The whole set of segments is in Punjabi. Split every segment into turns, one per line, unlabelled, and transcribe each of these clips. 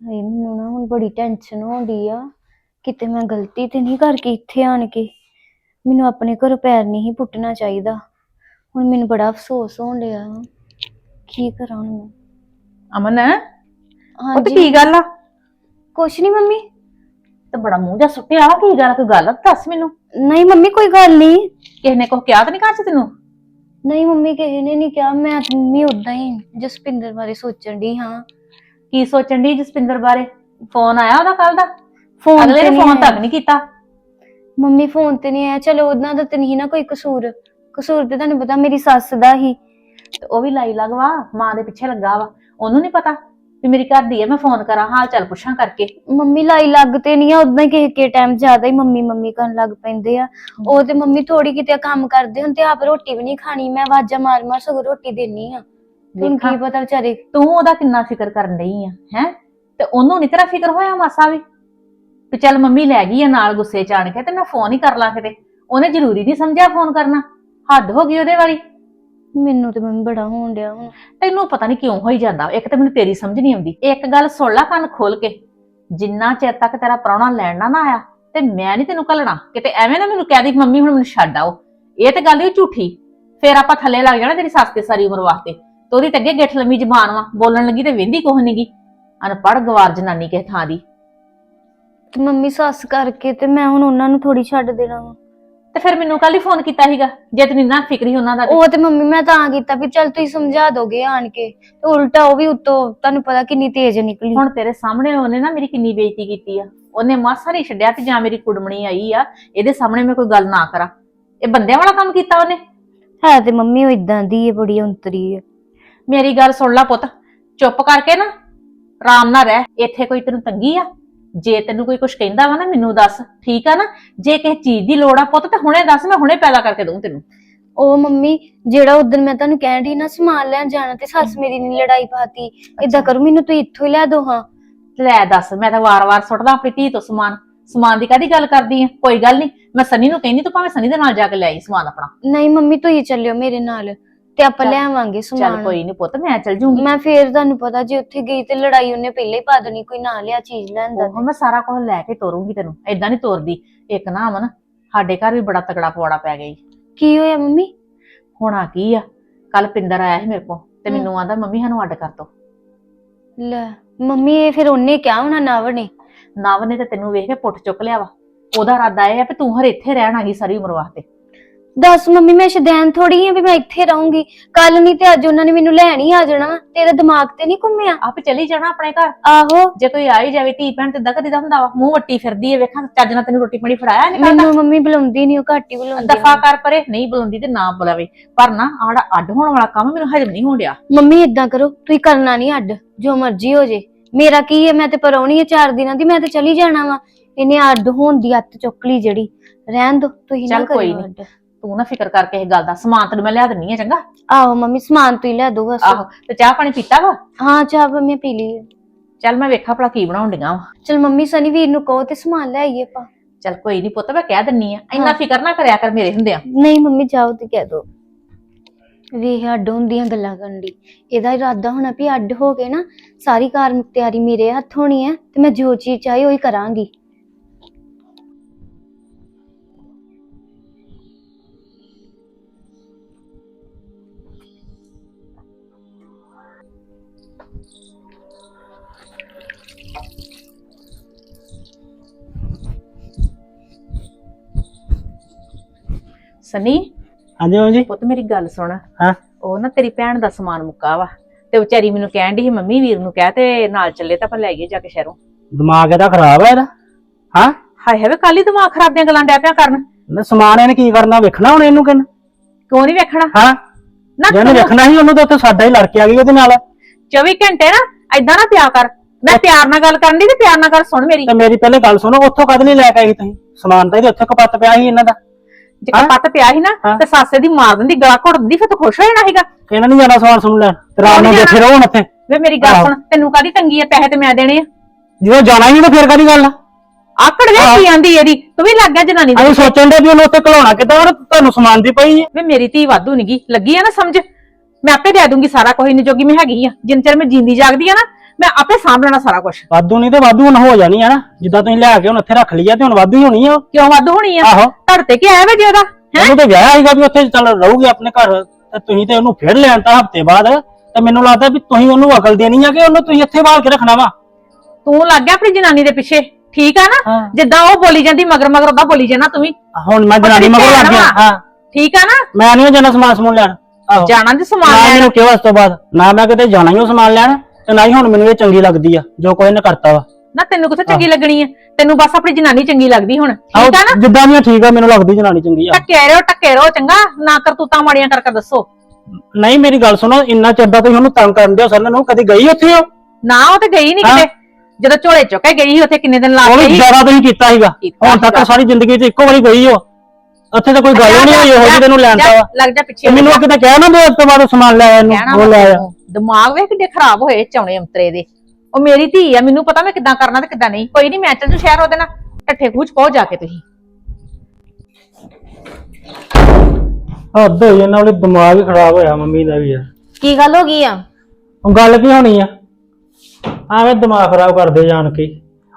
ਹਾਏ ਮੈਨੂੰ ਨਾ ਹੁਣ ਬੜੀ ਟੈਨਸ਼ਨ ਹੋਣੀ ਆ। ਕਿਤੇ ਮੈਂ ਗਲਤੀ ਤੇ ਨਹੀਂ ਕਰਕੇ ਇੱਥੇ ਆਣ ਕੇ। ਮੈਨੂੰ ਆਪਣੇ ਘਰੋਂ ਪੈਰ ਨਹੀਂ ਪੁੱਟਣਾ ਚਾਹੀਦਾ। ਹੁਣ ਮੈਨੂੰ ਬੜਾ ਅਫਸੋਸ ਹੋਣ ਡਿਆ। ਵਾ। ਕੀ ਕਰਾਂ ਹੁਣ ਮੈਂ?
ਅਮਨ ਉਹ ਤੇ
ਹਾਂਜੀ
ਕੀ ਗੱਲ ਆ?
ਕੁਛ ਨਹੀਂ ਮੰਮੀ।
ਤੇ ਬੜਾ ਮੂੰਹ ਜਾ ਸੁੱਟਿਆ ਕੀ ਗੱਲ ਆ? ਕੋਈ ਗੱਲ ਆ? ਦੱਸ ਮੈਨੂੰ।
ਨਹੀਂ ਮੰਮੀ ਕੋਈ ਗੱਲ ਨਹੀਂ
ਕਿਸੇ ਨੇ ਕੁਝ ਕਿਹਾ ਤਾਂ ਨਹੀਂ ਘਰ ਚ ਤੈਨੂੰ?
ਨਹੀਂ ਮੰਮੀ ਕਿਸੇ ਨੇ ਨਹੀਂ ਕਿਹਾ। ਮੈਂ ਤੇ ਮੰਮੀ ਉਦਾਂ ਹੀ ਜਸਪਿੰਦਰ ਬਾਰੇ ਸੋਚਣ ਦੀ ਹਾਂ।
ਕੀ ਸੋਚਣ ਦੀ ਜਸਪਿੰਦਰ ਬਾਰੇ? ਫੋਨ ਆਇਆ ਉਹਦਾ ਕੱਲ ਦਾ?
ਫੋਨ
ਅਗਲੇ ਨੇ ਫੋਨ। ਤੱਕ ਨਹੀਂ ਕੀਤਾ।
ਮੰਮੀ ਫੋਨ ਤੇ ਨਹੀਂ ਆਇਆ। ਚਲੋ ਉਹਨਾਂ ਦਾ ਤੇ ਨਹੀਂ ਨਾ ਕੋਈ ਕਸੂਰ। ਕਸੂਰ ਤੇ ਤੁਹਾਨੂੰ ਪਤਾ ਮੇਰੀ ਸੱਸ ਦਾ ਹੀ।
ਤੇ ਉਹ ਵੀ ਲਾਈ ਲਗਵਾ ਮਾਂ ਦੇ ਪਿੱਛੇ ਲੱਗਾ ਵਾ। ਉਹਨੂੰ ਨਹੀਂ ਪਤਾ ਵੀ ਮੇਰੀ ਘਰ ਦੀ ਹੈ ਮੈਂ ਫੋਨ ਕਰਾਂ। ਹਾਲ ਚਾਲ ਪੁੱਛਾਂ ਕਰਕੇ।
ਮੰਮੀ ਲਾਈ ਲੱਗ ਤੇ ਨਹੀਂ ਆ। ਉਦਾਂ ਹੀ ਕਿਸੇ ਕੇ ਟਾਈਮ ਜ਼ਿਆਦਾ ਹੀ ਮੰਮੀ ਮੰਮੀ ਕਰਨ ਲੱਗ ਪੈਂਦੇ ਆ। ਉਹ ਤੇ ਮੰਮੀ ਥੋੜੀ ਕਿਤੇ ਕੰਮ ਕਰਦੇ ਹੁੰਦੇ ਆਪ ਰੋਟੀ ਵੀ ਨਹੀਂ ਖਾਣੀ। ਮੈਂ ਆਵਾਜ਼ਾਂ ਮਾਰ ਮਾਰ ਸਗੋਂ ਰੋਟੀ ਦੇਣੀ ਆ।
ਵੇਖਾਂ।
ਕੀ ਪਤਾ ਵਿਚਾਰੇ
ਤੂੰ ਉਹਦਾ ਕਿੰਨਾ ਫਿਕਰ ਕਰਨ ਡਈ ਆ ਹੈ? ਤੇ ਉਹਨੂੰ ਨਹੀਂ ਤੇਰਾ ਫਿਕਰ ਹੋਇਆ ਮਾਸਾ ਵੀ? ਵੀ ਚੱਲ ਮੰਮੀ ਲੈ ਗਈ ਆ ਨਾਲ ਗੁੱਸੇ ਚ ਆਣ ਕੇ ਤੇ ਮੈਂ ਫੋਨ ਹੀ ਕਰ ਲਾਂ ਕਿਤੇ। ਉਹਨੇ ਜ਼ਰੂਰੀ ਨਹੀਂ ਸਮਝਿਆ ਫੋਨ ਕਰਨਾ। ਹੱਦ ਹੋ ਗਈ ਉਹਦੇ ਵਾਲੀ।
ਮੈਨੂੰ ਤੇ ਮੰਮੀ ਬੜਾ ਹੋਣ ਡਿਆ ਹੁਣ।
ਤੈਨੂੰ ਪਤਾ ਨਹੀਂ ਕਿਉਂ ਹੋਈ ਜਾਂਦਾ। ਇੱਕ ਤਾਂ ਮੈਨੂੰ ਤੇਰੀ ਸਮਝ ਨਹੀਂ ਆਉਂਦੀ। ਇੱਕ ਗੱਲ ਸੁਣ ਲੈ ਕੰਨ ਖੋਲ ਕੇ। ਜਿੰਨਾ ਚਿਰ ਤੱਕ ਤੇਰਾ ਪ੍ਰਾਹੁਣਾ ਲੈਣ ਨਾ ਨਾ ਆਇਆ ਤੇ ਮੈਂ ਨਹੀਂ ਤੈਨੂੰ ਘੱਲਣਾ। ਕਿਤੇ ਐਵੇਂ ਨਾ ਮੈਨੂੰ ਕਹਿ ਦੀ ਕਿ ਮੰਮੀ ਹੁਣ ਮੈਨੂੰ ਛੱਡ ਆਓ। ਇਹ ਤੇ ਗੱਲ ਹੀ ਝੂਠੀ। ਫੇਰ ਆਪਾਂ ਥੱਲੇ ਲੱਗ ਜਾਣਾ ਤੇਰੀ ਸੱਸ ਤੇ ਸਾਰੀ ਉਮਰ ਵਾਸਤੇ। ਤੇ ਉਹਦੀ ਤੇ ਅੱਗੇ ਗਿੱਠ ਲੰਮੀ ਜ਼ਬਾਨ ਵਾ ਬੋਲਣ ਲੱਗੀ ਤੇ ਵਿੰਦੀ ਕੁਛ ਨੀਗੀ ਅਨਪੜ੍ਹ ਗਵਾਰ ਜਨਾਨੀ ਕਿਸੇ ਥਾਂ ਦੀ।
ਤੇ ਮੰਮੀ ਸੱਸ ਕਰਕੇ ਤੇ ਮੈਂ ਹੁਣ ਉਹਨਾਂ ਨੂੰ ਥੋੜੀ ਛੱਡ ਦੇਣਾ ਵਾ।
ਤੇ ਫਿਰ ਮੈਨੂੰ ਕੱਲ ਹੀ ਫੋਨ ਕੀਤਾ ਸੀਗਾ ਜੇ ਤੈਨੂੰ ਨਾ ਫਿਕਰੀ ਉਹਨਾਂ ਦਾ ਤੇ।
ਉਹ ਤੇ ਮੰਮੀ ਮੈਂ ਤਾਂ ਕੀਤਾ ਵੀ ਚੱਲ ਤੁਸੀਂ ਸਮਝਾ ਦੋਗੇ ਆਣ ਕੇ ਤੇ ਉਲਟਾ ਉਹ ਵੀ ਉੱਤੋਂ ਤੁਹਾਨੂੰ ਪਤਾ ਕਿੰਨੀ ਤੇਜ਼ ਨਿਕਲੀ।
ਹੁਣ ਤੇਰੇ ਸਾਹਮਣੇ ਉਹਨੇ ਨਾ ਮੇਰੀ ਕਿੰਨੀ ਬੇਇੱਜ਼ਤੀ ਕੀਤੀ ਆ। ਉਹਨੇ ਮਾਸਾ ਨਹੀਂ ਛੱਡਿਆ ਕਿ ਜਾਂ ਮੇਰੀ ਕੁੜਮਣੀ ਆਈ ਆ ਇਹਦੇ ਸਾਹਮਣੇ ਮੈਂ ਕੋਈ ਗੱਲ ਨਾ ਕਰਾਂ। ਇਹ ਬੰਦਿਆਂ ਵਾਲਾ ਕੰਮ ਕੀਤਾ ਉਹਨੇ।
ਹੈ ਤੇ ਮੰਮੀ ਉਹ ਇਦਾਂ ਦੀ ਹੈ ਬੜੀ ਅੰਤਰੀ ਹੈ
ਮੇਰੀ ਗੱਲ ਸੁਣ ਲੈ ਪੁੱਤ। ਚੁੱਪ ਕਰਕੇ ਨਾ ਆਰਾਮ ਨਾਲ ਰਹਿ। ਇੱਥੇ ਕੋਈ ਤੈਨੂੰ ਤੰਗੀ ਆ? ਜੇ ਤੈਨੂੰ ਕੋਈ ਕੁਝ ਕਹਿੰਦਾ ਵਾ ਨਾ ਮੈਨੂੰ ਦੱਸ। ਠੀਕ ਆ ਨਾ? ਜੇ ਕਿਸੇ ਚੀਜ਼ ਦੀ ਲੋੜ ਆ ਪੁੱਤ ਤੇ ਹੁਣੇ ਦੱਸ ਮੈਂ ਹੁਣੇ ਪੈਦਾ ਕਰਕੇ ਦਊਂ ਤੈਨੂੰ।
ਉਹ ਮੰਮੀ ਜਿਹੜਾ ਉਦੋਂ ਮੈਂ ਤੁਹਾਨੂੰ ਕਹਿਣ ਦੀ ਨਾ ਸਮਾਨ ਲੈਣ ਜਾਣਾ ਤੇ ਸੱਸ ਮੇਰੀ ਨੇ ਲੜਾਈ ਪਾਤੀ। ਇਦਾਂ ਕਰੋ ਮੈਨੂੰ ਤੁਸੀਂ ਇੱਥੋਂ ਹੀ ਲੈ ਦੋ ਹਾਂ।
ਲੈ ਦੱਸ ਮੈਂ ਤਾਂ ਵਾਰ-ਵਾਰ ਸੁੱਟਦਾ ਆਪਣੀ ਧੀ ਤੋਂ ਸਮਾਨ। ਸਮਾਨ ਦੀ ਕਾਦੀ ਗੱਲ ਕਰਦੀ ਆ? ਕੋਈ ਗੱਲ ਨਹੀਂ ਮੈਂ ਸਨੀ ਨੂੰ ਕਹਿੰਦੀ ਤੂੰ ਭਾਵੇਂ ਸਨੀ ਦੇ ਨਾਲ ਜਾ ਕੇ ਲੈ ਆਈ ਸਮਾਨ ਆਪਣਾ।
ਨਹੀਂ ਮੰਮੀ ਤੁਸੀਂ ਚੱਲਿਓ ਮੇਰੇ ਨਾਲ। ਤੇ ਆਪਾਂ
ਚੱਲ-
ਲੈ ਆਵਾਂਗੇ
ਚੱਲ
ਸਮਾਨ।
ਕੋਈ ਨਹੀਂ ਪੁੱਤ ਮੈਂ ਚੱਲ ਜੂੰਗੀ।
ਮੈਂ ਫੇਰ ਤੁਹਾਨੂੰ ਪਤਾ ਜੇ ਉੱਥੇ ਗਈ ਤੇ ਲੜਾਈ ਉਹਨੇ ਪਹਿਲਾਂ ਹੀ ਪਾ ਦੇਣੀ ਕੋਈ ਨਾ ਲਿਆ ਚੀਜ਼ ਲੈਣ ਦਾ
ਉਹ ਮੈਂ ਸਾਰਾ ਕੁਝ ਲੈ ਕੇ ਤੋਰੂੰਗੀ ਤੈਨੂੰ ਏਦਾਂ ਨਹੀਂ ਤੋਰਦੀ। ਇੱਕ ਨਾ ਅਮਨ ਸਾਡੇ ਘਰ ਵੀ ਬੜਾ ਤਕੜਾ ਪਵਾੜਾ ਪੈ ਗਈ
ਕੀ ਹੋਇਆ ਮੰਮੀ?
ਹੋਣਾ ਕੀ ਆ? ਕੱਲ ਪਿੰਦਰ ਆਇਆ ਸੀ ਮੇਰੇ ਕੋਲ ਤੇ
ਹਮ।
ਮੈਨੂੰ ਆਂਦਾ ਮੰਮੀ ਸਾਨੂੰ ਅੱਡ ਕਰ ਦੋ।
ਲੈ ਮੰਮੀ ਇਹ ਫਿਰ ਉਹਨੇ ਕਿਹਾ ਹੋਣਾ ਨਵ ਨੇ?
ਨਵ ਨੇ ਤੇ ਤੈਨੂੰ ਵੇਖ ਕੇ ਪੁੱਟ ਚੁੱਕ ਲਿਆ ਵਾ। ਉਹਦਾ ਇਰਾਦਾ ਇਹ ਆ ਵੀ ਤੂੰ ਹਰ ਇੱਥੇ ਰਹਿਣਾ ਹੀ ਸਾਰੀ ਉਮਰ ਵਾਸਤੇ।
ਦੱਸ ਮੰਮੀ ਮੈਂ ਸ਼ਦੈਨ ਥੋੜੀ ਆ ਵੀ ਮੈਂ ਇੱਥੇ ਰਹੂੰਗੀ। ਕੱਲ ਨਹੀਂ ਤੇ ਅੱਜ ਉਹਨਾਂ ਨੇ ਮੈਨੂੰ ਲੈਣ ਹੀ ਆ ਜਾਣਾ ਵਾ। ਤੇਰਾ ਦਿਮਾਗ ਤੇ ਨਹੀਂ ਘੁੰਮਿਆ?
ਆਪੇ ਚਲੀ ਜਾਣਾ ਆਪਣੇ ਘਰ।
ਆਹੋ।
ਜੇ ਕੋਈ ਆ ਹੀ ਜਾਵੇ ਧੀ ਭੈਣ ਤੇ ਦਕਦੀ ਦਾ ਹੁੰਦਾ ਵਾ। ਮੂੰਹ ਵੱਟੀ ਫਿਰਦੀ ਏ ਵੇਖਾਂ ਚੱਜ ਨਾਲ ਤੈਨੂੰ ਰੋਟੀ ਪਾਣੀ ਫੜਾਇਆ ਨਹੀਂ
ਮੈਨੂੰ ਮੰਮੀ ਬੁਲਾਉਂਦੀ ਨਹੀਂ ਉਹ ਘੱਟ ਹੀ ਬੁਲਾਉਂਦੀ
ਦਫਾ ਕਰ ਪਰੇ ਨਹੀਂ ਬੁਲਾਉਂਦੀ ਤੇ ਨਾ ਬੁਲਾਵੇ। ਪਰ ਨਾ ਆੜਾ ਅੱਡ ਹੋਣ ਵਾਲਾ ਕੰਮ ਮੈਨੂੰ ਹਜਮ ਨਹੀਂ ਹੋਣ ਡਿਆ।
ਮੰਮੀ ਇਦਾਂ ਕਰੋ ਤੁਸੀਂ ਕਰਨਾ ਨਹੀਂ ਅੱਡ ਜੋ ਮਰਜ਼ੀ ਹੋ ਜੇ। ਮੇਰਾ ਕੀ ਹੈ ਮੈਂ ਤੇ ਪਰੌਣੀ ਹੈ ਚਾਰ ਦਿਨਾਂ ਦੀ ਮੈਂ ਤੇ ਚਲੀ ਜਾਣਾ ਵਾ। ਇਹਨੇ ਅੱਡ ਹੋਣ ਦੀ ਅੱਤ ਚੁੱਕ ਲਈ ਜਿਹੜੀ। ਰਹਿਣ ਦੋ ਤੁਸੀਂ ਨਾ
ਚੱਲ ਕੋਈ
ਕਰਿਓ
ਨੀ।
ਅੱਡ।
ਤੂੰ ਨਾ ਫਿਕਰ ਕਰਕੇ ਇਹ ਗੱਲ ਦਾ। ਸਮਾਨ ਤੈਨੂੰ ਮੈਂ ਲਿਆ ਦਿੰਨੀ ਆ ਚੰਗਾ?
ਆਹੋ ਮੰਮੀ ਸਮਾਨ ਤੁਸੀਂ ਲੈ ਦੋ ਬਸ।
ਆਹੋ ਤੇ ਚਾਹ ਪਾਣੀ ਪੀਤਾ ਵਾ?
ਹਾਂ ਚਾਹ ਮੈਂ ਪੀ ਲਈ ਹੈ।
ਚੱਲ ਮੈਂ ਵੇਖਾਂ ਭਲਾ ਕੀ ਬਣਾਉਣ ਡੀਆਂ ਵਾ।
ਚਲ ਮੰਮੀ ਸਨੀ ਵੀਰ ਨੂੰ ਕਹੋ ਤੇ ਸਮਾਨ ਲੈ ਆਈਏ ਆਪਾਂ।
ਚੱਲ ਕੋਈ ਨਹੀਂ ਪੁੱਤ ਮੈਂ ਕਹਿ ਦਿੰਨੀ ਆ। ਇੰਨਾ
ਹਾਂ।
ਫਿਕਰ ਨਾ ਕਰਿਆ ਕਰ ਮੇਰੇ ਹੁੰਦਿਆਂ।
ਨਹੀਂ ਮੰਮੀ ਜਾਓ ਤੇ ਕਹਿ ਦੋ। ਵੇਖ ਅੱਡ ਹੁੰਦੀਆਂ ਗੱਲਾਂ ਕਰਨ ਦੀ। ਇਹਦਾ ਇਰਾਦਾ ਹੋਣਾ ਵੀ ਅੱਡ ਹੋ ਕੇ ਨਾ ਸਾਰੀ ਕਾਰ ਤਿਆਰੀ ਮੇਰੇ ਹੱਥ ਹੋਣੀ ਹੈ ਤੇ ਮੈਂ ਜੋ ਚੀਜ਼ ਚਾਹੀ ਉਹੀ ਕਰਾਂਗੀ।
ਸਨੀ?
ਹਾਂਜੀ ਮਾਮੀ ਜੀ?
ਪੁੱਤ ਮੇਰੀ ਗੱਲ ਸੁਣ।
ਹਾਂ।
ਉਹ ਨਾ ਤੇਰੀ ਭੈਣ ਦਾ ਸਮਾਨ ਮੁੱਕਾ ਵਾ ਤੇ ਵਿਚਾਰੀ ਮੈਨੂੰ ਕਹਿਣ ਦੀ ਸੀ ਮੰਮੀ ਵੀਰ ਨੂੰ ਕਹਿ ਤੇ ਨਾਲ ਚੱਲੇ ਤਾਂ ਆਪਾਂ ਲੈ ਗਏ ਜਾ ਕੇ ਸ਼ਹਿਰੋਂ।
ਦਿਮਾਗ ਇਹਦਾ ਖਰਾਬ ਹੈ ਇਹਦਾ। ਹਾਂ?
ਹਾਏ ਹਾਏ ਕੱਲ ਹੀ ਦਿਮਾਗ ਖਰਾਬ ਦੀਆਂ ਗੱਲਾਂ ਡੈ ਪਿਆ ਕਰਨ।
ਨਾ ਸਮਾਨ ਇਹਨੇ ਕੀ ਕਰਨਾ ਵੇਖਣਾ ਹੁਣ ਇਹਨੂੰ ਕਿਨ
ਕਿਉਂ ਨਹੀਂ ਵੇਖਣਾ?
ਹਾਂ।
ਨਾ
ਜਿਹਨੇ ਵੇਖਣਾ ਸੀ ਉਹਨੂੰ ਤਾਂ ਉੱਥੇ ਸਾਡਾ ਹੀ ਲੜ ਕੇ ਆ ਗਈ ਉਹਦੇ ਨਾਲ।
24 ਘੰਟੇ ਨਾ ਐਦਾਂ ਨਾ ਪਿਆ ਕਰ। ਮੈਂ ਪਿਆਰ ਨਾਲ ਗੱਲ ਕਰਨ ਦੀ ਤੇ ਪਿਆਰ ਨਾਲ ਗੱਲ ਸੁਣ ਮੇਰੀ।
ਤੇ ਮੇਰੀ ਪਹਿਲੇ ਗੱਲ ਸੁਣੋ ਉੱਥੋਂ ਕਦ ਨਹੀਂ ਲੈ ਕੇ ਆਈ ਤੁਸੀਂ? ਸਮਾਨ ਤਾਂ ਇਹਦੇ ਉੱਥੇ ਕਪੱਤ ਪਿਆ ਸੀ ਇਹਨਾਂ ਦਾ।
ਜੇ
ਹਾਂ?
ਪੱਤ ਪਿਆ ਸੀ ਨਾ
ਹਾਂ।
ਤੇ ਸਾਸੇ ਦੀ ਮਾਰ ਦਿੰਦੀ ਗਲਾ ਘੁੱਟ ਦਿੰਦੀ ਫਿਰ ਤੂੰ ਖੁਸ਼ ਹੋ ਜਾਣਾ ਸੀਗਾ?
ਇਹਨਾਂ ਨਹੀਂ ਜਾਣਾ ਸਮਾਨ ਸੁਣ ਲੈਣ ਤੇ ਨਾਲ
ਨਹੀਂ
ਬੈਠੇ ਰਹੋ ਹੁਣ ਇੱਥੇ
ਵੇ ਮੇਰੀ ਗੱਲ। ਸੁਣ ਤੈਨੂੰ ਕਾਦੀ ਤੰਗੀ ਹੈ ਪੈਸੇ ਤੇ ਮੈਂ ਦੇਣੇ ਆ।
ਜਦੋਂ ਜਾਣਾ ਹੀ ਨਹੀਂ ਤਾਂ ਫੇਰ ਕਾਦੀ ਗੱਲ ਆ?
ਆਕੜ ਵੇ ਕੀ ਆਂਦੀ ਇਹਦੀ ਤੂੰ ਵੀ ਲੱਗ ਗਿਆ ਜਨਾਨੀ ਦੇ
ਅਸੀਂ ਸੋਚਣ ਦੇ ਵੀ ਉਹਨੂੰ ਉੱਥੇ ਘਲਾਉਣਾ ਕਿੱਦਾਂ ਉਹਨੇ ਤੁਹਾਨੂੰ ਸਮਾਨ ਦੀ ਪਈ ਹੈ
ਵੇ ਮੇਰੀ ਧੀ ਵਾਧੂ ਨਹੀਂਗੀ ਲੱਗੀ ਆ ਨਾ ਸਮਝ? ਮੈਂ ਆਪੇ ਦੇ ਦੂੰਗੀ ਸਾਰਾ ਕੁਝ ਨਹੀਂ ਜੋਗੀ ਮੈਂ ਹੈਗੀ ਆ। ਜਿੰਨ ਚਿਰ ਮੈਂ ਜਿੰਦੀ ਜਾਗਦੀ ਆ ਨਾ ਮੈਂ ਆਪੇ ਸਾਂਭ ਲੈਣਾ ਸਾਰਾ ਕੁਝ
ਵਾਧੂ ਨਹੀਂ ਤੇ ਵਾਧੂ ਹੁਣ ਹੋ ਜਾਣੀ ਆ ਨਾ। ਜਿੱਦਾਂ ਤੁਸੀਂ ਲਿਆ ਕੇ ਹੁਣ ਇੱਥੇ ਰੱਖ ਲਈ ਆ ਤੇ ਹੁਣ ਵਾਧੂ ਹੀ ਹੋਣੀ ਆ ਉਹ।
ਕਿਉਂ ਵੱਧ ਹੋਣੀ ਆ?
ਆਹੋ।
ਧੜ ਤੇ ਕੀ ਆਇਆ ਵੇ ਜੇ ਉਹਦਾ
ਉਹਨੂੰ ਤੇ ਵਿਆਹ ਸੀਗਾ ਵੀ ਉੱਥੇ ਚੱਲ ਰਹੂਗੀ ਆਪਣੇ ਘਰ ਤੇ ਤੁਸੀਂ ਤੇ ਉਹਨੂੰ ਫੇਰ ਲੈਣ ਤਾਂ ਹਫ਼ਤੇ ਬਾਅਦ। ਤੇ ਮੈਨੂੰ ਲੱਗਦਾ ਵੀ ਤੁਸੀਂ ਉਹਨੂੰ ਅਕਲ ਦੇਣੀ ਆ ਕਿ ਉਹਨੂੰ ਤੁਸੀਂ ਇੱਥੇ ਬਾਹਰ ਕੇ ਰੱਖਣਾ ਵਾ।
ਤੂੰ ਲੱਗ ਗਿਆ ਆਪਣੀ ਜਨਾਨੀ ਦੇ ਪਿੱਛੇ ਠੀਕ ਆ ਨਾ?
ਹਾਂ।
ਜਿੱਦਾਂ ਉਹ ਬੋਲੀ ਜਾਂਦੀ ਮਗਰ ਮਗਰ ਉਹਦਾ ਬੋਲੀ ਜਾਣਾ ਤੂੰ ਵੀ।
ਹੁਣ ਮੈਂ ਜਨਾਨੀ ਮਗਰ ਲੱਗ ਗਿਆ। ਹਾਂ।
ਠੀਕ ਆ ਨਾ?
ਮੈਂ ਨਹੀਂ ਜਾਣਾ ਸਮਾਨ ਸਮੂਨ ਲੈਣ। ਆਹੋ।
ਜਾਣਾ ਤੇ ਸਮਾਨ
ਨਾ
ਲੈਣ।
ਮੈਨੂੰ ਕਿਹਾ ਉਸ ਤੋਂ ਬਾਅਦ। ਨਾ ਮੈਂ ਕਿਤੇ ਜਾਣਾ ਹੀ ਉਹ ਸਮਾਨ ਲੈਣ। ਤੇ ਨਾ ਹੀ ਹੁਣ ਮੈਨੂੰ ਇਹ ਚੰਗੀ ਲੱਗਦੀ ਆ ਜੋ ਕੋਈ ਨੇ ਕਰਤਾ ਵਾ।
ਨਾ ਤੈਨੂੰ ਕਿੱਥੇ ਚੰਗੀ ਲੱਗਣੀ ਆ? ਤੈਨੂੰ ਬਸ ਆਪਣੀ ਜਨਾਨੀ ਚੰਗੀ ਲੱਗਦੀ ਹੁਣ। ਠੀਕ ਆ ਨਾ?
ਜਿੱਦਾਂ ਵੀ ਆ ਠੀਕ ਆ ਮੈਨੂੰ ਲੱਗਦੀ ਜਨਾਨੀ ਚੰਗੀ ਆ।
ਟੱਕੇ ਰਹੋ ਟੱਕੇ ਰਹੋ ਚੰਗਾ। ਨਾ ਕਰਤੂਤਾਂ ਮਾੜੀਆਂ ਕਰਕੇ ਦੱਸੋ।
ਨਹੀਂ ਮੇਰੀ ਗੱਲ ਸੁਣੋ ਇੰਨਾ ਚਿਰ ਦਾ ਤੁਸੀਂ ਉਹਨੂੰ ਤੰਗ ਕਰਨ ਦਿਓ ਸਰ ਨੂੰ ਕਦੀ ਗਈ ਉੱਥੇ ਉਹ?
ਨਾ ਉਹ ਤੇ ਗਈ ਨਹੀਂ
ਹਾਂ।
ਕਿਤੇ ਜਦੋਂ ਝੋਲੇ ਚੁੱਕੇ ਗਈ ਸੀ ਉੱਥੇ ਕਿੰਨੇ ਦਿਨ ਲਾ
ਉਹ
ਕੇ
ਵੀ ਜ਼ਿਆਦਾ ਤੁਸੀਂ ਕੀਤਾ ਸੀਗਾ। ਹੁਣ ਤੱਕ
ਸੀਗਾ।
ਸਾਰੀ ਜ਼ਿੰਦਗੀ 'ਚ ਇੱਕੋ ਵਾਰੀ ਗਈ ਉਹ। ਉੱਥੇ ਤਾਂ ਕੋਈ ਗੱਲ ਹੀ ਨਹੀਂ ਹੋਈ ਉਹੋ ਜਿਹੀ ਤੈਨੂੰ ਲੈਣ ਵਾ
ਲੱਗ ਜਾ ਪਿੱਛੇ
ਤੇ ਮੈਨੂੰ ਉਹ ਕਿਤੇ ਕਹਿ ਨਾ ਦੇ ਉਸ ਤੋਂ ਬਾਅਦ ਸਮਾਨ ਲੈ ਆਇਆ ਇਹਨੂੰ
ਕਹਿਣਾ
ਉਹ ਲੈ ਆਇਆ।
ਤੈਨੂੰ। ਦਿਮਾਗ ਵੇ ਕਿੱਡੇ ਖਰਾਬ ਹੋਏ ਚੌਣੇ ਅੰਤਰੇ ਦੇ। ਉਹ ਮੇਰੀ ਧੀ ਆ ਮੈਨੂੰ ਪਤਾ ਮੈਂ ਕਿੱਦਾਂ ਕਰਨਾ ਤੇ ਕਿੱਦਾਂ ਨਹੀਂ। ਕੋਈ ਨਹੀਂ ਮੈਂ ਚੱਲ ਜੂ ਸ਼ਹਿਰ ਉਹਦੇ ਨਾਲ ਠੱਠੇ ਖੂਚ ਪਹੁੰਚ ਜਾ ਕੇ ਤੁਸੀਂ।
ਹੱਦ ਹੋਈ ਇਹਨਾਂ ਵਾਲੇ ਦਿਮਾਗ ਹੀ ਖਰਾਬ ਹੋਇਆ ਮੰਮੀ ਦਾ ਵੀ ਯਾਰ
ਕੀ ਗੱਲ ਹੋ ਗਈ ਆ?
ਹੁਣ ਗੱਲ ਕੀ ਹੋਣੀ ਆ? ਐਵੇਂ ਦਿਮਾਗ ਖਰਾਬ ਕਰਦੇ ਜਾਣ ਕੇ।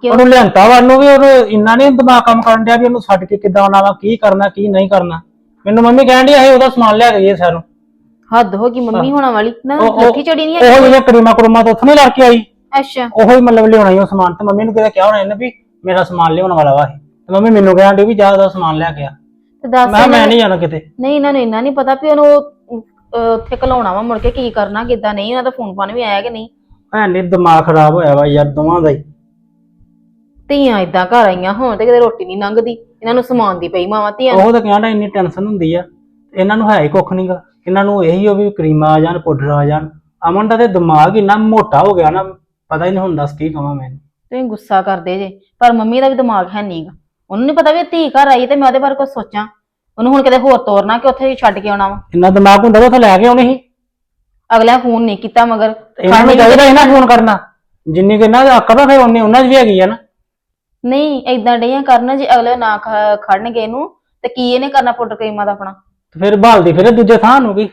ਕਿਉਂ?
ਉਹਨੂੰ ਲਿਆਂਤਾ ਵਾ ਉਹਨੂੰ ਵੀ ਉਹ ਇੰਨਾ ਨਹੀਂ ਦਿਮਾਗ ਕੰਮ ਕਰਨ ਡਿਆ ਵੀ ਉਹਨੂੰ ਛੱਡ ਕੇ ਕਿੱਦਾਂ ਆਉਣਾ ਵਾ ਕੀ ਕਰਨਾ ਕੀ ਨਹੀਂ ਕਰਨਾ। ਮੈਨੂੰ ਮੰਮੀ ਕਹਿਣ ਡਈ ਇਹ ਉਹਦਾ ਸਮਾਨ ਲਿਆ ਗਈ ਸਾਰੋਂ
ਹੱਦ ਹੋ ਗਈ ਮੰਮੀ ਹੋਣਾ ਵਾਲੀ। ਨਾ
ਉਹ-
ਲੱਠੀ ਚੜੀ ਨਹੀਂ
ਉਹ ਜਿਹੜੇ ਕਰੀਮਾ ਕਰੂਮਾ ਤੋਂ ਉੱਥੋਂ ਨਹੀਂ ਲੜ ਕੇ ਆਈ।
ਅੱਛਾ।
ਉਹੋ ਹੀ ਮਤਲਬ ਲਿਆਉਣਾ ਹੀ ਉਹ ਸਮਾਨ ਤੇ ਮੰਮੀ ਨੂੰ ਕਿਹਾ ਕਿਹਾ ਹੋਣਾ ਇਹਨੇ ਵੀ ਮੇਰਾ ਸਮਾਨ ਲਿਆਉਣ ਵਾਲਾ ਵਾ ਇਹ। ਤੇ ਮੰਮੀ ਮੈਨੂੰ ਕਹਿਣ ਡਈ ਵੀ ਜਾ ਉਹਦਾ ਸਮਾਨ ਲਿਆ ਕੇ ਆ।
ਤੇ ਦੱਸ
ਮੈਂ ਕਿਹਾ ਮੈਂ ਨਹੀਂ ਜਾਣਾ ਕਿਤੇ।
ਨਹੀਂ ਇਹਨਾਂ ਨੂੰ ਇੰਨਾ ਨਹੀਂ ਪਤਾ ਵੀ ਉਹਨੂੰ ਅਹ, ਉੱਥੇ ਘਲਾਉਣਾ ਵਾ ਮੁੜ ਕੇ ਕੀ ਕਰਨਾ ਕਿੱਦਾਂ ਨਹੀਂ ਉਹਨਾਂ ਦਾ ਫੋਨ ਫਾਨ ਵੀ ਆਇਆ ਕਿ ਨਹੀਂ?
ਭੈਣ ਨੇ ਦਿਮਾਗ ਖਰਾਬ ਹੋਇਆ ਵਾ ਯਾਰ ਦੋਵਾਂ ਦਾ ਹੀ।
ਧੀਆਂ ਇਦਾਂ ਘਰ ਆਈਆਂ ਹੋਣ ਤੇ ਕਿਤੇ ਰੋਟੀ ਨਹੀਂ ਲੰਘਦੀ। ਇਹਨਾਂ ਨੂੰ ਸਮਾਨ ਦੀ ਪਈ ਮਾਵਾਂ ਧੀਆਂ ਨੂੰ।
ਉਹ ਤਾਂ ਕਹਿੰਦਾ ਇੰਨੀ ਟੈਨਸ਼ਨ ਹੁੰਦੀ ਆ। ਇਹਨਾਂ ਨੂੰ ਹੈ ਹੀ ਕੁੱਖ ਨਹੀਂਗਾ ਇਹਨਾਂ ਨੂੰ ਇਹੀ ਹੋ ਵੀ ਕਰੀਮਾ ਆ ਜਾਣ ਪਾਊਡਰ ਆ ਜਾਣ। ਅਮਨ ਦਾ ਤੇ ਦਿਮਾਗ ਇੰਨਾ ਮੋਟਾ ਹੋ ਗਿਆ ਨਾ ਪਤਾ ਹੀ ਨਹੀਂ ਹੁੰਦਾ ਦੱਸ ਕੀ ਕਵਾਂ ਮੈਂ।
ਤੁਸੀਂ ਗੁੱਸਾ ਕਰਦੇ ਜੇ ਪਰ ਮੰਮੀ ਦਾ ਵੀ ਦਿਮਾਗ ਹੈ ਨਹੀਂਗਾ ਉਹਨੂੰ ਨਹੀਂ ਪਤਾ ਵੀ ਇਹ ਧੀ ਘਰ ਆਈ ਤੇ ਮੈਂ ਉਹਦੇ ਬਾਰੇ ਕੁਝ ਸੋਚਾਂ। ਉਹਨੂੰ ਹੁਣ ਕਿਤੇ ਹੋਰ ਤੋਰਨਾ ਕਿ ਉੱਥੇ ਹੀ ਛੱਡ ਕੇ ਆਉਣਾ ਵਾ।
ਇੰਨਾ ਦਿਮਾਗ ਹੁੰਦਾ ਤਾਂ ਉੱਥੇ ਲੈ ਕੇ ਆਉਣੀ ਸੀ।
ਅਗਲਾ ਫੋਨ ਨਹੀਂ ਕੀਤਾ ਮਗਰ
ਇਹਨਾਂ ਨੂੰ ਚਾਹੀਦਾ ਇਹਨਾਂ ਫੋਨ ਕਰਨਾ। ਜਿੰਨੀ ਕਿ ਇਹਨਾਂ ਦਾ ਅਕਲ ਆ ਫਿਰ ਉਹਨੇ ਉਹਨਾਂ 'ਚ ਵੀ ਹੈਗੀ ਆ ਨਾ।
ਨਹੀਂ ਏਦਾਂ ਡਈਆਂ ਕਰਨ ਜੇ ਅਗਲੇ ਨਾ ਖ- ਖੜਨਗੇ ਇਹਨੂੰ ਤੇ ਕੀ ਇਹਨੇ ਕਰਨਾ ਪੁੱਟ ਕਰੀਮਾ ਦਾ ਆਪਣਾ?
ਤੇ ਫਿਰ ਭਾਲਦੀ ਫਿਰ ਦੂਜੇ ਥਾਂ ਨੂੰ ਕੀ